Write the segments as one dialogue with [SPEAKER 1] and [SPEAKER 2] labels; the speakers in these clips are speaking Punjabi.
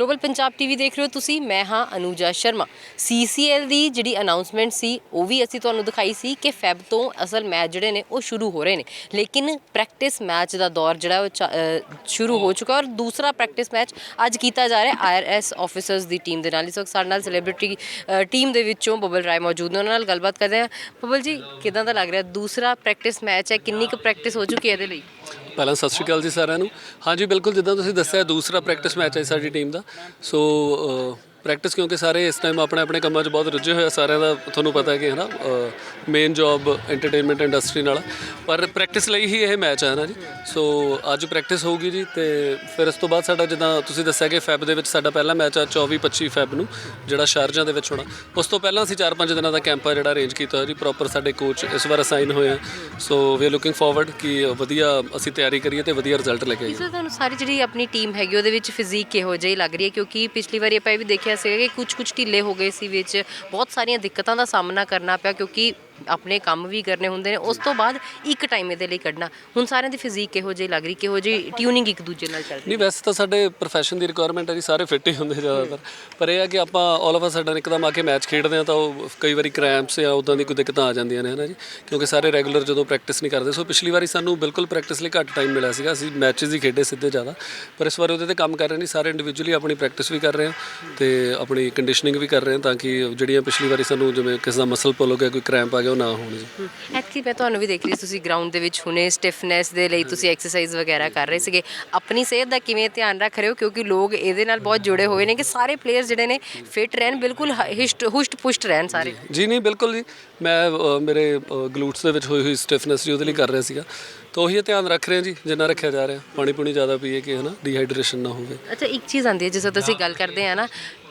[SPEAKER 1] ਗਲੋਬਲ ਪੰਜਾਬ ਟੀਵੀ ਦੇਖ ਰਹੇ ਹੋ ਤੁਸੀਂ, ਮੈਂ ਹਾਂ ਅਨੂਜਾ ਸ਼ਰਮਾ। CCL ਦੀ ਜਿਹੜੀ ਅਨਾਉਂਸਮੈਂਟ ਸੀ, ਉਹ ਵੀ ਅਸੀਂ ਤੁਹਾਨੂੰ ਦਿਖਾਈ ਸੀ ਕਿ ਫੈਬ ਤੋਂ ਅਸਲ ਮੈਚ ਜਿਹੜੇ ਨੇ, ਉਹ ਸ਼ੁਰੂ ਹੋ ਰਹੇ ਨੇ। ਲੇਕਿਨ ਪ੍ਰੈਕਟਿਸ ਮੈਚ ਦਾ ਦੌਰ ਜਿਹੜਾ ਉਹ ਚ- ਸ਼ੁਰੂ ਹੋ ਚੁੱਕਾ ਔਰ ਦੂਸਰਾ ਪ੍ਰੈਕਟਿਸ ਮੈਚ ਅੱਜ ਕੀਤਾ ਜਾ ਰਿਹਾ ਆਈਆਰਐਸ ਆਫੀਸਰਸ ਦੀ ਟੀਮ ਦੇ ਨਾਲ। ਇਸ ਵਕਤ ਸਾਡੇ ਨਾਲ ਸੈਲੀਬ੍ਰਿਟੀ ਟੀਮ ਦੇ ਵਿੱਚੋਂ ਬਬਲ ਰਾਏ ਮੌਜੂਦ ਨੇ। ਉਹਨਾਂ ਨਾਲ ਗੱਲਬਾਤ ਕਰਦੇ ਹਾਂ। ਬਬਲ ਜੀ, ਕਿਦਾਂ ਦਾ ਲੱਗ ਰਿਹਾ? ਦੂਸਰਾ ਪ੍ਰੈਕਟਿਸ ਮੈਚ ਹੈ, ਕਿੰਨੀ ਕੁ ਪ੍ਰੈਕਟਿਸ ਹੋ ਚੁੱਕੀ ਹੈ ਇਹਦੇ ਲਈ?
[SPEAKER 2] ਪਹਿਲਾਂ ਸਤਿ ਸ਼੍ਰੀ ਅਕਾਲ ਜੀ ਸਾਰਿਆਂ ਨੂੰ। ਹਾਂਜੀ, ਬਿਲਕੁਲ ਜਿੱਦਾਂ ਤੁਸੀਂ ਦੱਸਿਆ, ਦੂਸਰਾ ਪ੍ਰੈਕਟਿਸ ਮੈਚ ਹੈ ਸਾਡੀ ਟੀਮ ਦਾ। ਸੋ ਪ੍ਰੈਕਟਿਸ ਕਿਉਂਕਿ ਸਾਰੇ ਇਸ ਟਾਈਮ ਆਪਣੇ ਆਪਣੇ ਕੰਮਾਂ 'ਚ ਬਹੁਤ ਰੁੱਝੇ ਹੋਏ ਆ। ਸਾਰਿਆਂ ਦਾ ਤੁਹਾਨੂੰ ਪਤਾ ਹੈ ਕਿ ਹੈ ਨਾ ਮੇਨ ਜੌਬ ਐਂਟਰਟੇਨਮੈਂਟ ਇੰਡਸਟਰੀ ਨਾਲ। ਪਰ ਪ੍ਰੈਕਟਿਸ ਲਈ ਹੀ ਇਹ ਮੈਚ ਹੈ ਨਾ ਜੀ। ਸੋ ਅੱਜ ਪ੍ਰੈਕਟਿਸ ਹੋਊਗੀ ਜੀ ਤੇ ਫਿਰ ਇਸ ਤੋਂ ਬਾਅਦ ਸਾਡਾ ਜਿੱਦਾਂ ਤੁਸੀਂ ਦੱਸਿਆ ਕਿ ਫੈਬ ਦੇ ਵਿੱਚ ਸਾਡਾ ਪਹਿਲਾ ਮੈਚ ਆ 24 25 ਫੈਬ ਨੂੰ, ਜਿਹੜਾ ਸ਼ਾਰਜਾ ਦੇ ਵਿੱਚ ਹੋਣਾ। ਉਸ ਤੋਂ ਪਹਿਲਾਂ ਅਸੀਂ 4-5 ਦਿਨਾਂ ਦਾ ਕੈਂਪ ਆ ਜਿਹੜਾ ਅਰੇਂਜ ਕੀਤਾ ਹੋਇਆ ਜੀ ਪ੍ਰੋਪਰ ਸਾਡੇ ਕੋਚ ਇਸ ਵਾਰ ਅਸਾਈਨ ਹੋਏ ਆ। So we are looking forward ਕਿ ਵਧੀਆ ਅਸੀਂ ਤਿਆਰੀ ਕਰੀਏ ਤੇ ਵਧੀਆ ਰਿਜ਼ਲਟ ਲੈ ਕੇ ਆਈਏ।
[SPEAKER 1] ਇਸ ਤੁਹਾਨੂੰ ਸਾਰੀ ਜਿਹੜੀ ਆਪਣੀ ਟੀਮ ਹੈਗੀ, ਉਹਦੇ ਵਿੱਚ ਫਿਜ਼ੀਕ ਕਿਹੋ ਜਿਹੀ ਲੱਗ ਰਹੀ ਹੈ, ਕਿਉਂਕਿ ਪਿਛਲੀ ਵਾਰੀ ਆਪਾਂ ਇਹ ਵੀ ਦੇਖਿਆ ਸੀਗਾ ਕਿ ਕੁਝ ਕੁਝ ਢਿੱਲੇ ਹੋ ਗਏ ਸੀ ਵਿੱਚ। ਬਹੁਤ ਸਾਰੀਆਂ ਦਿੱਕਤਾਂ ਦਾ ਸਾਹਮਣਾ ਕਰਨਾ ਪਿਆ ਕਿਉਂਕਿ ਆਪਣੇ ਕੰਮ ਵੀ ਕਰਨੇ ਹੁੰਦੇ ਨੇ, ਉਸ ਤੋਂ ਬਾਅਦ ਇੱਕ ਟਾਈਮ ਇਹਦੇ ਲਈ ਕੱਢਣਾ। ਹੁਣ ਸਾਰਿਆਂ ਦੀ ਫਿਜ਼ੀਕ ਕਿਹੋ ਜਿਹੀ ਲੱਗ ਰਹੀ, ਕਿਹੋ ਜਿਹੀ ਟਿਊਨਿੰਗ ਇੱਕ ਦੂਜੇ ਨਾਲ ਚੱਲ ਰਹੀ।
[SPEAKER 2] ਨਹੀਂ, ਵੈਸੇ ਤਾਂ ਸਾਡੇ ਪ੍ਰੋਫੈਸ਼ਨ ਦੀ ਰਿਕੁਆਇਰਮੈਂਟ ਹੈ ਜੀ, ਸਾਰੇ ਫਿੱਟ ਹੀ ਹੁੰਦੇ ਜ਼ਿਆਦਾਤਰ। ਪਰ ਇਹ ਆ ਕਿ ਆਪਾਂ ਆਲ ਆਫ ਅ ਸਡਨ ਇੱਕਦਮ ਆ ਕੇ ਮੈਚ ਖੇਡਦੇ ਆ ਤਾਂ ਉਹ ਕਈ ਵਾਰੀ ਕ੍ਰੈਂਪਸ ਜਾਂ ਉਦਾਂ ਦੀ ਕੋਈ ਦਿੱਕਤਾਂ ਆ ਜਾਂਦੀਆਂ ਨੇ, ਹਨਾ ਜੀ? ਕਿਉਂਕਿ ਸਾਰੇ ਰੈਗੂਲਰ ਜਦੋਂ ਪ੍ਰੈਕਟਿਸ ਨਹੀਂ ਕਰਦੇ, ਸੋ ਪਿਛਲੀ ਵਾਰੀ ਸਾਨੂੰ ਬਿਲਕੁਲ ਪ੍ਰੈਕਟਿਸ ਲਈ ਘੱਟ ਟਾਈਮ ਮਿਲਿਆ ਸੀਗਾ, ਅਸੀਂ ਮੈਚਸ ਹੀ ਖੇਡੇ ਸਿੱਧੇ ਜ਼ਿਆਦਾ। ਪਰ ਇਸ ਵਾਰ ਉਹਦੇ ਤੇ ਕੰਮ ਕਰ ਰਹੇ ਨੇ, ਸਾਰੇ ਇੰਡੀਵਿਜੂਅਲੀ ਆਪਣੀ ਪ੍ਰੈਕਟਿਸ ਵੀ ਕਰ ਰਹੇ ਆ ਤੇ ਆਪਣੀ ਕੰਡੀਸ਼ਨਿੰਗ ਵੀ ਕਰ ਰਹੇ ਆ ਤਾਂ ਕਿ ਜਿਹੜੀਆਂ ਪਿਛਲੀ ਵਾਰੀ ਸਾਨੂੰ ਜਿਵੇਂ ਕਿਸੇ ਦਾ ਮਸਲ ਪੁੱਲ ਹੋ ਗਿਆ, ਕੋਈ ਕ੍ਰੈਂਪ ਆ ਗਿਆ ਉਹ ਨਾ ਹੋਣ ਜੀ।
[SPEAKER 1] ਐਤਕੀ ਮੈਂ ਤੁਹਾਨੂੰ ਵੀ ਦੇਖ ਰਹੀ ਸੀ ਤੁਸੀਂ ਗਰਾਊਂਡ ਦੇ ਵਿੱਚ ਹੁਣੇ ਸਟਿਫਨੈਸ ਦੇ ਲਈ ਤੁਸੀਂ ਐਕਸਰਸਾਈਜ਼ ਵਗੈਰਾ ਕਰ ਰਹੇ ਸੀਗੇ। ਆਪਣੀ ਸਿਹਤ ਦਾ ਕਿਵੇਂ ਧਿਆਨ ਰੱਖ ਰਹੇ ਹੋ? ਕਿਉਂਕਿ ਲੋਕ ਇਹਦੇ ਨਾਲ ਬਹੁਤ ਜੁੜੇ ਹੋਏ ਨੇ ਕਿ ਸਾਰੇ ਪਲੇਅਰਸ ਜਿਹੜੇ ਨੇ ਫਿਟ ਰਹਿਣ ਬਿਲਕੁਲ ਹਿਸ਼ਟ ਹੁਸ਼ਟ ਪੁਸ਼ਟ ਰਹਿਣ ਸਾਰੇ।
[SPEAKER 2] ਜੀ ਨਹੀਂ ਬਿਲਕੁਲ ਜੀ। ਮੈਂ ਅ, ਮੇਰੇ ਗਲੂਟਸ ਦੇ ਵਿੱਚ ਹੋਈ ਹੋਈ ਸਟਿਫਨੈਸ ਜੀ ਉਹਦੇ ਲਈ ਕਰ ਰਿਹਾ ਸੀਗਾ। ਤਾਂ ਉਹੀ ਧਿਆਨ ਰੱਖ ਰਹੇ ਹਾਂ ਜੀ ਜਿੰਨਾ ਰੱਖਿਆ ਜਾ ਰਿਹਾ। ਪਾਣੀ ਪੂਣੀ ਜ਼ਿਆਦਾ ਪੀਏ ਕਿ ਹਨਾ ਡੀਹਾਈਡਰੇਸ਼ਨ ਨਾ ਹੋਵੇ।
[SPEAKER 1] ਅੱਛਾ ਇੱਕ ਚੀਜ਼ ਆਂਦੀ ਹੈ ਜਿਸ ਤਰ੍ਹਾਂ ਅਸੀਂ ਗੱਲ ਕਰਦੇ ਆ ਨਾ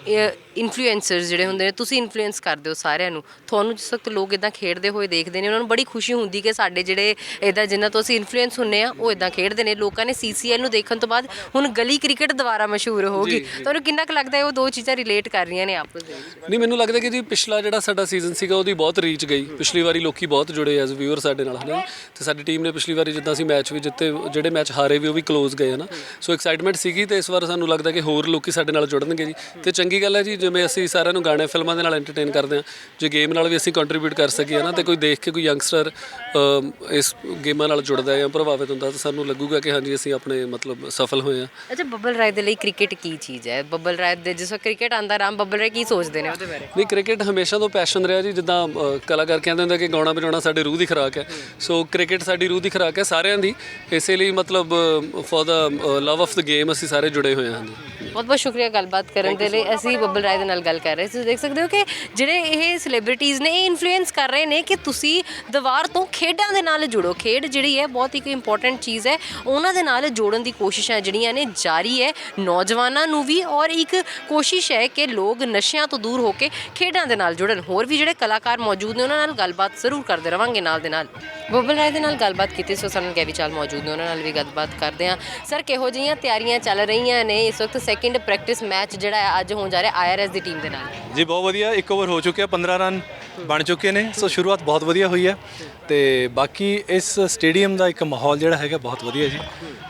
[SPEAKER 1] ਇਨਫਲੂਐਂਸਰਸ ਜਿਹੜੇ ਹੁੰਦੇ ਨੇ ਤੁਸੀਂ ਇਨਫਲੂਐਂਸ ਕਰਦੇ ਹੋ ਸਾਰਿਆਂ ਨੂੰ। ਤੁਹਾਨੂੰ ਜਿਸ ਵਕਤ ਲੋਕ ਇਦਾਂ ਖੇਡਦੇ ਹੋਏ ਦੇਖਦੇ ਨੇ ਉਹਨਾਂ ਨੂੰ ਬੜੀ ਖੁਸ਼ੀ ਹੁੰਦੀ ਕਿ ਸਾਡੇ ਜਿਹੜੇ ਇਦਾਂ ਜਿਨ੍ਹਾਂ ਤੋਂ ਅਸੀਂ ਇਨਫਲੂਐਂਸ ਹੁੰਨੇ ਆ ਉਹ ਇਦਾਂ ਖੇਡਦੇ ਨੇ। ਲੋਕਾਂ ਨੇ ਸੀਸੀਐਲ ਨੂੰ ਦੇਖਣ ਤੋਂ ਬਾਅਦ ਹੁਣ ਗਲੀ ਕ੍ਰਿਕਟ ਦੁਬਾਰਾ ਮਸ਼ਹੂਰ ਹੋ ਗਈ। ਤੁਹਾਨੂੰ ਕਿੰਨਾ ਕੁ ਲੱਗਦਾ ਹੈ ਉਹ ਦੋ ਚੀਜ਼ਾਂ ਰਿਲੇਟ ਕਰ ਰਹੀਆਂ ਨੇ ਆਪਸ ਦੇ ਵਿੱਚ?
[SPEAKER 2] ਨਹੀਂ ਮੈਨੂੰ ਲੱਗਦਾ ਕਿ ਜੀ ਪਿਛਲਾ ਜਿਹੜਾ ਸਾਡਾ ਸੀਜ਼ਨ ਸੀਗਾ ਉਹਦੀ ਬਹੁਤ ਰੀਚ ਗਈ। ਪਿਛਲੀ ਵਾਰੀ ਲੋਕੀ ਬਹੁਤ ਜੁੜੇ ਐਜ਼ ਵਿਊਅਰ ਸਾਡੇ ਨਾਲ ਹਨਾ? ਤੇ ਸਾਡੀ ਟੀਮ ਨੇ ਪਿਛਲੀ ਵਾਰੀ ਜਿੱਦਾਂ ਅਸੀਂ ਮੈਚ ਵੀ ਜਿੱਤੇ ਜਿਹੜੇ ਮੈਚ ਹਾਰੇ ਵੀ ਉਹ ਵੀ ক্লোਜ਼ ਗਏ ਹਨਾ? ਸੋ ਐਕਸਾਈਟਮੈਂਟ ਸੀਗੀ ਤੇ ਇਸ ਵਾਰ ਸਾਨੂੰ ਲੱਗਦਾ ਕਿ ਹੋਰ ਲੋਕੀ ਸਾਡੇ ਨਾਲ ਜੁੜਨਗੇ ਜੀ। ਤੇ ਚੰਗੀ ਗੱਲ ਹੈ ਜੀ ਜਿਵੇਂ ਅਸੀਂ ਸਾਰਿਆਂ ਨੂੰ ਗਾਣੇ ਫਿਲਮਾਂ ਦੇ ਨਾਲ ਐਂਟਰਟੇਨ ਕਰਦੇ ਹਾਂ। ਜੇ ਗੇਮ ਨਾਲ ਵੀ ਅਸੀਂ ਕੰਟਰੀਬਿਊਟ ਕਰ ਸਕੀਏ ਨਾ ਤੇ ਕੋਈ ਦੇਖ ਕੇ ਕੋਈ ਯੰਗਸਟਰ ਇਸ ਗੇਮਾਂ ਨਾਲ ਜੁੜਦਾ ਹੈ ਜਾਂ ਪ੍ਰਭਾਵਿਤ ਹੁੰਦਾ ਤਾਂ ਸਾਨੂੰ ਲੱਗੂਗਾ ਕਿ ਹਾਂਜੀ ਅਸੀਂ ਆਪਣੇ ਮਤਲਬ ਸਫਲ ਹੋਏ ਹਾਂ।
[SPEAKER 1] ਅੱਛਾ ਬੱਬਲ ਰਾਏ ਦੇ ਲਈ ਕ੍ਰਿਕਟ ਕੀ ਚੀਜ਼ ਹੈ? ਬੱਬਲ ਰਾਏ ਦੇ ਜਿਸ ਵਕਤ ਕ੍ਰਿਕਟ ਆਂਦਾ ਰਾਮ ਬੱਬਲ ਰਾਏ ਕੀ ਸੋਚਦੇ ਨੇ ਉਹਦੇ ਬਾਰੇ?
[SPEAKER 2] ਨਹੀਂ ਕ੍ਰਿਕਟ ਹਮੇਸ਼ਾ ਤੋਂ ਪੈਸ਼ਨ ਰਿਹਾ ਜੀ ਜਿੱਦਾਂ ਕਲਾਕਾਰ ਕਹਿੰਦੇ ਹੁੰਦੇ ਕਿ ਗਾਉਣਾ ਵਜਾਉਣਾ ਸਾਡੇ ਰੂਹ ਦੀ ਖੁਰਾਕ ਹੈ। ਸੋ ਕ੍ਰਿਕਟ ਸਾਡੀ ਰੂਹ ਦੀ ਖੁਰਾਕ ਹੈ ਸਾਰਿਆਂ ਦੀ। ਇਸੇ ਲਈ ਮਤਲਬ for the love of the game ਅਸੀਂ ਸਾਰੇ ਜੁੜੇ ਹੋਏ ਹਾਂ ਜੀ
[SPEAKER 1] ਬਹੁਤ ਬਹੁਤ ਸ਼ੁਕਰੀਆ ਗੱਲਬਾਤ ਕਰਨ ਦੇ ਲਈ। ਅਸੀਂ ਬੱਬਲ ਰਾਏ ਦੇ ਨਾਲ ਗੱਲ ਕਰ ਰਹੇ ਸੀ, ਤੁਸੀਂ ਦੇਖ ਸਕਦੇ ਹੋ ਕਿ ਜਿਹੜੇ ਇਹ ਸੈਲੀਬ੍ਰਿਟੀਜ਼ ਨੇ, ਇਹ ਇਨਫਲੂਐਂਸ ਕਰ ਰਹੇ ਨੇ ਕਿ ਤੁਸੀਂ ਦੀਵਾਰ ਤੋਂ ਖੇਡਾਂ ਦੇ ਨਾਲ ਜੁੜੋ। ਖੇਡ ਜਿਹੜੀ ਹੈ ਬਹੁਤ ਹੀ ਇੰਪੋਰਟੈਂਟ ਚੀਜ਼ ਹੈ। ਉਹਨਾਂ ਦੇ ਨਾਲ ਜੋੜਨ ਦੀ ਕੋਸ਼ਿਸ਼ਾਂ ਜਿਹੜੀਆਂ ਨੇ ਜਾਰੀ ਹੈ। ਨੌਜਵਾਨਾਂ ਨੂੰ ਵੀ ਔਰ ਇੱਕ ਕੋਸ਼ਿਸ਼ ਹੈ ਕਿ ਲੋਕ ਨਸ਼ਿਆਂ ਤੋਂ ਦੂਰ ਹੋ ਕੇ ਖੇਡਾਂ ਦੇ ਨਾਲ ਜੁੜਨ। ਹੋਰ ਵੀ ਜਿਹੜੇ ਕਲਾਕਾਰ ਮੌਜੂਦ ਨੇ, ਉਹਨਾਂ ਨਾਲ ਗੱਲਬਾਤ ਜ਼ਰੂਰ ਕਰਦੇ ਰਵਾਂਗੇ ਨਾਲ ਦੇ ਨਾਲ। ਬੱਬਲ ਰਾਏ ਦੇ ਨਾਲ ਗੱਲਬਾਤ ਕੀਤੀ ਸੋ ਸਾਨੂੰ ਗੈਵੀ ਚਾਲ ਮੌਜੂਦ ਨੇ, ਉਹਨਾਂ ਨਾਲ ਵੀ ਗੱਲਬਾਤ ਕਰਦੇ ਹਾਂ। ਸਰ ਕਿਹੋ ਜਿਹੀਆਂ ਤਿਆਰੀਆਂ ਚੱਲ ਰਹੀਆਂ ਨੇ? ਇਸ ਵਕਤ ਸੈਕਿੰਡ ਪ੍ਰੈਕਟਿਸ ਮੈਚ ਜਿਹੜਾ ਹੈ, ਅੱਜ ਹੋਣ ਜਾ ਰਿਹਾ ਆਈਆਰਐਸ ਦੀ ਟੀਮ ਦੇ ਨਾਲ।
[SPEAKER 3] ਜੀ, ਬਹੁਤ ਵਧੀਆ। ਇੱਕ ਓਵਰ ਹੋ ਚੁੱਕਿਆ 15 ਰਨ ਬਣ ਚੁੱਕੇ ਨੇ। ਸੋ ਸ਼ੁਰੂਆਤ ਬਹੁਤ ਵਧੀਆ ਹੋਈ ਹੈ। ਤੇ ਬਾਕੀ ਇਸ ਸਟੇਡੀਅਮ ਦਾ ਇੱਕ ਮਾਹੌਲ ਜਿਹੜਾ ਹੈਗਾ, ਬਹੁਤ ਵਧੀਆ ਜੀ।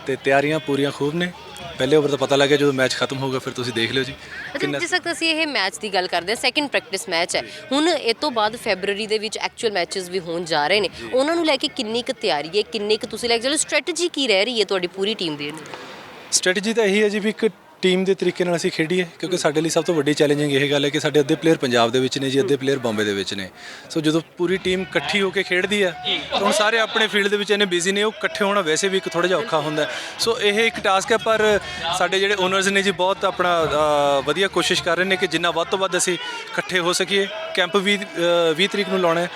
[SPEAKER 3] ਤੇ ਤਿਆਰੀਆਂ ਪੂਰੀਆਂ ਖੂਬ ਨੇ। ਪਹਿਲੇ ਓਵਰ ਦਾ ਪਤਾ ਲੱਗਿਆ ਜਦੋਂ ਮੈਚ ਖਤਮ ਹੋਊਗਾ ਫਿਰ ਤੁਸੀਂ ਦੇਖ ਲਿਓ ਜੀ।
[SPEAKER 1] ਅੱਛਾ ਜਿਸ ਵਕਤ ਅਸੀਂ ਇਹ ਮੈਚ ਦੀ ਗੱਲ ਕਰਦੇ ਹਾਂ ਸੈਕਿੰਡ ਪ੍ਰੈਕਟਿਸ ਮੈਚ ਹੈ। ਹੁਣ ਇਹ ਤੋਂ ਬਾਅਦ ਫੈਬਰੂਰੀ ਦੇ ਵਿੱਚ ਐਕਚੁਅਲ ਮੈਚਸ ਵੀ ਹੋਣ ਜਾ ਰਹੇ ਨੇ। ਉਹਨਾਂ ਨੂੰ ਲੈ ਕੇ ਕਿੰਨੀ ਕੁ ਤਿਆਰੀ ਹੈ ਕਿੰਨੇ ਕੁ ਤੁਸੀਂ ਲੈ ਕੇ ਚਲੋ ਸਟ੍ਰੈਟਜੀ ਕੀ ਰਹਿ ਰਹੀ ਹੈ ਤੁਹਾਡੀ ਪੂਰੀ ਟੀਮ ਦੀ?
[SPEAKER 3] ਸਟ੍ਰੈਟਜੀ ਤਾਂ ਇਹੀ ਹੈ ਜੀ ਵੀ ਇੱਕ ਟੀਮ ਦੇ ਤਰੀਕੇ ਨਾਲ ਅਸੀਂ ਖੇਡੀਏ ਕਿਉਂਕਿ ਸਾਡੇ ਲਈ ਸਭ ਤੋਂ ਵੱਡੀ ਚੈਲੰਜਿੰਗ ਇਹ ਗੱਲ ਹੈ ਕਿ ਸਾਡੇ ਅੱਧੇ ਪਲੇਅਰ ਪੰਜਾਬ ਦੇ ਵਿੱਚ ਨੇ ਜੀ ਅੱਧੇ ਪਲੇਅਰ ਬੰਬੇ ਦੇ ਵਿੱਚ ਨੇ ਸੋ ਜਦੋਂ ਪੂਰੀ ਟੀਮ ਇਕੱਠੀ ਹੋ ਕੇ ਖੇਡਦੀ ਹੈ ਤਾਂ ਹੁਣ ਸਾਰੇ ਆਪਣੇ ਫੀਲਡ ਦੇ ਵਿੱਚ ਇੰਨੇ ਬਿਜ਼ੀ ਨੇ ਉਹ ਇਕੱਠੇ ਹੋਣਾ ਵੈਸੇ ਵੀ ਇੱਕ ਥੋੜਾ ਜਿਹਾ ਔਖਾ ਹੁੰਦਾ। ਸੋ ਇਹ ਇੱਕ ਟਾਸਕ ਹੈ ਪਰ ਸਾਡੇ ਜਿਹੜੇ ਓਨਰਸ ਨੇ ਜੀ ਬਹੁਤ ਆਪਣਾ ਵਧੀਆ ਕੋਸ਼ਿਸ਼ ਕਰ ਰਹੇ ਨੇ ਕਿ ਜਿੰਨਾ ਵੱਧ ਤੋਂ ਵੱਧ ਅਸੀਂ ਇਕੱਠੇ ਹੋ ਸਕੀਏ ਕੈਂਪ ਵੀ 20 ਤਰੀਕ ਨੂੰ ਲਾਉਣਾ ਹੈ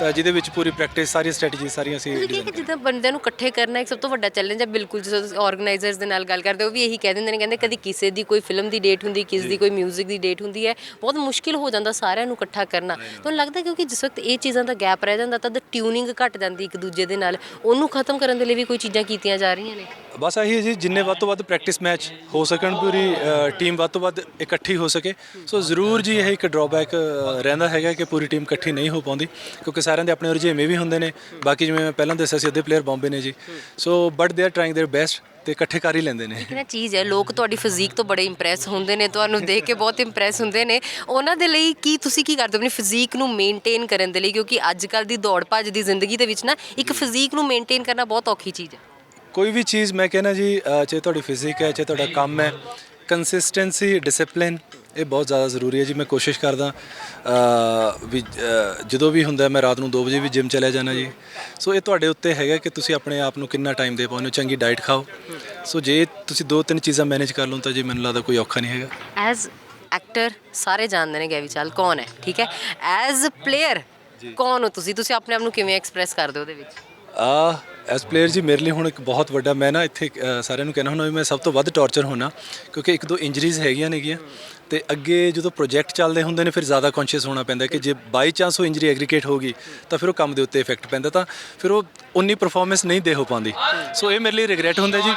[SPEAKER 3] ਤਾਂ ਜਿਹਦੇ ਵਿੱਚ ਪੂਰੀ ਪ੍ਰੈਕਟਿਸ ਸਾਰੀ ਸਟ੍ਰੈਟਜੀ ਸਾਰੀਆਂ ਅਸੀਂ
[SPEAKER 1] ਜਿੱਦਾਂ ਬੰਦਿਆਂ ਨੂੰ ਇਕੱਠੇ ਕਰਨਾ ਇੱਕ ਸਭ ਤੋਂ ਵੱਡਾ ਚੈਲੰਜ ਹੈ ਬਿਲਕੁਲ ਜਦੋਂ ਤੁਸੀਂ ਆਰਗੇਨਾਈਜ਼ਰਸ ਦੇ ਨਾਲ ਗੱਲ ਕਰਦੇ ਹੋ ਉਹ ਵੀ ਇਹੀ ਕਹਿ ਦਿੰਦੇ ਨੇ ਕਹਿੰਦੇ ਕਦੀ ਕਿਸੇ ਦੀ ਕੋਈ ਫਿਲਮ ਦੀ ਡੇਟ ਹੁੰਦੀ ਕਿਸ ਦੀ ਕੋਈ 뮤직 ਦੀ ਡੇਟ ਹੁੰਦੀ ਹੈ ਬਹੁਤ ਮੁਸ਼ਕਿਲ ਹੋ ਜਾਂਦਾ ਸਾਰਿਆਂ ਨੂੰ ਇਕੱਠਾ ਕਰਨਾ ਤੁਹਾਨੂੰ ਲੱਗਦਾ ਕਿਉਂਕਿ ਜਿਸ ਵਕਤ ਇਹ ਚੀਜ਼ਾਂ ਦਾ ਗੈਪ ਰਹਿ ਜਾਂਦਾ ਤਾਂ ਟਿਊਨਿੰਗ ਘਟ ਜਾਂਦੀ ਇੱਕ ਦੂਜੇ ਦੇ ਨਾਲ ਉਹਨੂੰ ਖਤਮ ਕਰਨ ਦੇ ਲਈ ਵੀ ਕੋਈ ਚੀਜ਼ਾਂ ਕੀਤੀਆਂ ਜਾ ਰਹੀਆਂ ਨੇ
[SPEAKER 3] ਬਸ ਆਹੀ ਹੈ ਜੀ ਜਿੰਨੇ ਵੱਧ ਤੋਂ ਵੱਧ ਪ੍ਰੈਕਟਿਸ ਮੈਚ ਹੋ ਸਕਣ ਪੂਰੀ ਟੀਮ ਵੱਧ ਤੋਂ ਵੱਧ ਇਕੱਠੀ ਹੋ ਸਕੇ ਸੋ ਜ਼ਰੂਰ ਜੀ ਇਹ ਇੱਕ ਡਰਾਬੈਕ ਰਹਿੰਦਾ ਹੈਗਾ ਕਿ ਪੂਰੀ ਟੀਮ ਇਕੱਠੀ ਨਹੀਂ ਹੋ ਪਾਉਂਦੀ ਕਿਉਂਕਿ ਸਾਰਿਆਂ ਦੇ ਆਪਣੇ ਰੁਝੇਵੇਂ ਵੀ ਹੁੰਦੇ ਨੇ ਬਾਕੀ ਜਿਵੇਂ ਮੈਂ ਪਹਿਲਾਂ ਦੱਸਿਆ ਸੀ ਅੱਧੇ ਪਲੇਅਰ ਬੰਬੇ ਨੇ ਜੀ so but they are trying their best ਤੇ ਇਕੱਠੇ ਕਰ ਹੀ ਲੈਂਦੇ ਨੇ।
[SPEAKER 1] ਕਿ ਨਾ ਚੀਜ਼ ਹੈ ਲੋਕ ਤੁਹਾਡੀ ਫਿਜ਼ੀਕ ਤੋਂ ਬੜੇ ਇੰਪ੍ਰੈਸ ਹੁੰਦੇ ਨੇ ਤੁਹਾਨੂੰ ਦੇਖ ਕੇ ਬਹੁਤ ਇੰਪ੍ਰੈਸ ਹੁੰਦੇ ਨੇ। ਉਹਨਾਂ ਦੇ ਲਈ ਕੀ ਤੁਸੀਂ ਕੀ ਕਰਦੇ ਹੋ ਆਪਣੀ ਫਿਜ਼ੀਕ ਨੂੰ ਮੇਨਟੇਨ ਕਰਨ ਦੇ ਲਈ? ਕਿਉਂਕਿ ਅੱਜ ਕੱਲ ਦੀ ਦੌੜ ਭੱਜ ਦੀ ਜ਼ਿੰਦਗੀ ਦੇ ਵਿੱਚ ਨਾ ਇੱਕ ਫਿਜ਼ੀਕ ਨੂੰ ਮੇਨਟੇਨ ਕਰਨਾ ਬਹੁਤ ਔਖੀ ਚੀਜ਼ ਹੈ।
[SPEAKER 3] ਕੋਈ ਵੀ ਚੀਜ਼ ਮੈਂ ਕਹਿੰਦਾ ਜੀ ਚਾਹੇ ਤੁਹਾਡੀ ਫਿਜ਼ਿਕ ਹੈ ਚਾਹੇ ਤੁਹਾਡਾ ਕੰਮ ਹੈ ਕੰਸਿਸਟੈਂਸੀ ਡਿਸਪਲਿਨ ਇਹ ਬਹੁਤ ਜ਼ਿਆਦਾ ਜ਼ਰੂਰੀ ਹੈ ਜੀ। ਮੈਂ ਕੋਸ਼ਿਸ਼ ਕਰਦਾ ਵੀ ਜਦੋਂ ਵੀ ਹੁੰਦਾ ਮੈਂ ਰਾਤ ਨੂੰ 2 ਵਜੇ ਵੀ ਜਿਮ ਚਲਿਆ ਜਾਣਾ ਜੀ। ਸੋ ਇਹ ਤੁਹਾਡੇ ਉੱਤੇ ਹੈਗਾ ਕਿ ਤੁਸੀਂ ਆਪਣੇ ਆਪ ਨੂੰ ਕਿੰਨਾ ਟਾਈਮ ਦੇ ਪਾਉਂਦੇ ਹੋ? ਚੰਗੀ ਡਾਈਟ ਖਾਓ। ਸੋ ਜੇ ਤੁਸੀਂ ਦੋ ਤਿੰਨ ਚੀਜ਼ਾਂ ਮੈਨੇਜ ਕਰ ਲਓ ਤਾਂ ਜੀ ਮੈਨੂੰ ਲੱਗਦਾ ਕੋਈ ਔਖਾ ਨਹੀਂ ਹੈਗਾ।
[SPEAKER 1] ਐਜ਼ ਐਕਟਰ ਸਾਰੇ ਜਾਣਦੇ ਨੇ ਗੈਵੀ ਚਾਲ ਕੌਣ ਹੈ ਠੀਕ ਹੈ? ਐਜ਼ ਪਲੇਅਰ ਕੌਣ ਹੋ ਤੁਸੀਂ? ਤੁਸੀਂ ਆਪਣੇ ਆਪ ਨੂੰ ਕਿਵੇਂ ਐਕਸਪ੍ਰੈਸ ਕਰਦੇ ਹੋ ਉਹਦੇ ਵਿੱਚ?
[SPEAKER 3] ਆ ਐਸ ਪਲੇਅਰ ਜੀ ਮੇਰੇ ਲਈ ਹੁਣ ਇੱਕ ਬਹੁਤ ਵੱਡਾ ਮੈਂ ਨਾ ਇੱਥੇ ਅ, ਸਾਰਿਆਂ ਨੂੰ ਕਹਿਣਾ ਹੁੰਦਾ ਵੀ ਮੈਂ ਸਭ ਤੋਂ ਵੱਧ ਟੌਰਚਰ ਹੋਣਾ ਕਿਉਂਕਿ ਇੱਕ ਦੋ ਇੰਜਰੀਜ਼ ਹੈਗੀਆਂ ਨੇਗੀਆਂ ਤੇ ਅੱਗੇ ਜਦੋਂ ਪ੍ਰੋਜੈਕਟ ਚੱਲਦੇ ਹੁੰਦੇ ਨੇ ਫਿਰ ਜ਼ਿਆਦਾ ਕੌਨਸ਼ੀਅਸ ਹੋਣਾ ਪੈਂਦਾ ਕਿ ਜੇ ਬਾਈ ਚਾਂਸ ਉਹ ਇੰਜਰੀ ਐਗਰੀਗੇਟ ਹੋ ਗਈ ਤਾਂ ਫਿਰ ਉਹ ਕੰਮ ਦੇ ਉੱਤੇ ਇਫੈਕਟ ਪੈਂਦਾ ਤਾਂ ਫਿਰ ਉਹ ਉਨੀ ਪਰਫਾਰਮੈਂਸ ਨਹੀਂ ਦੇ ਹੋ ਪਾਉਂਦੀ। ਸੋ ਇਹ ਮੇਰੇ ਲਈ ਰਿਗਰੈਟ ਹੁੰਦਾ ਜੀ।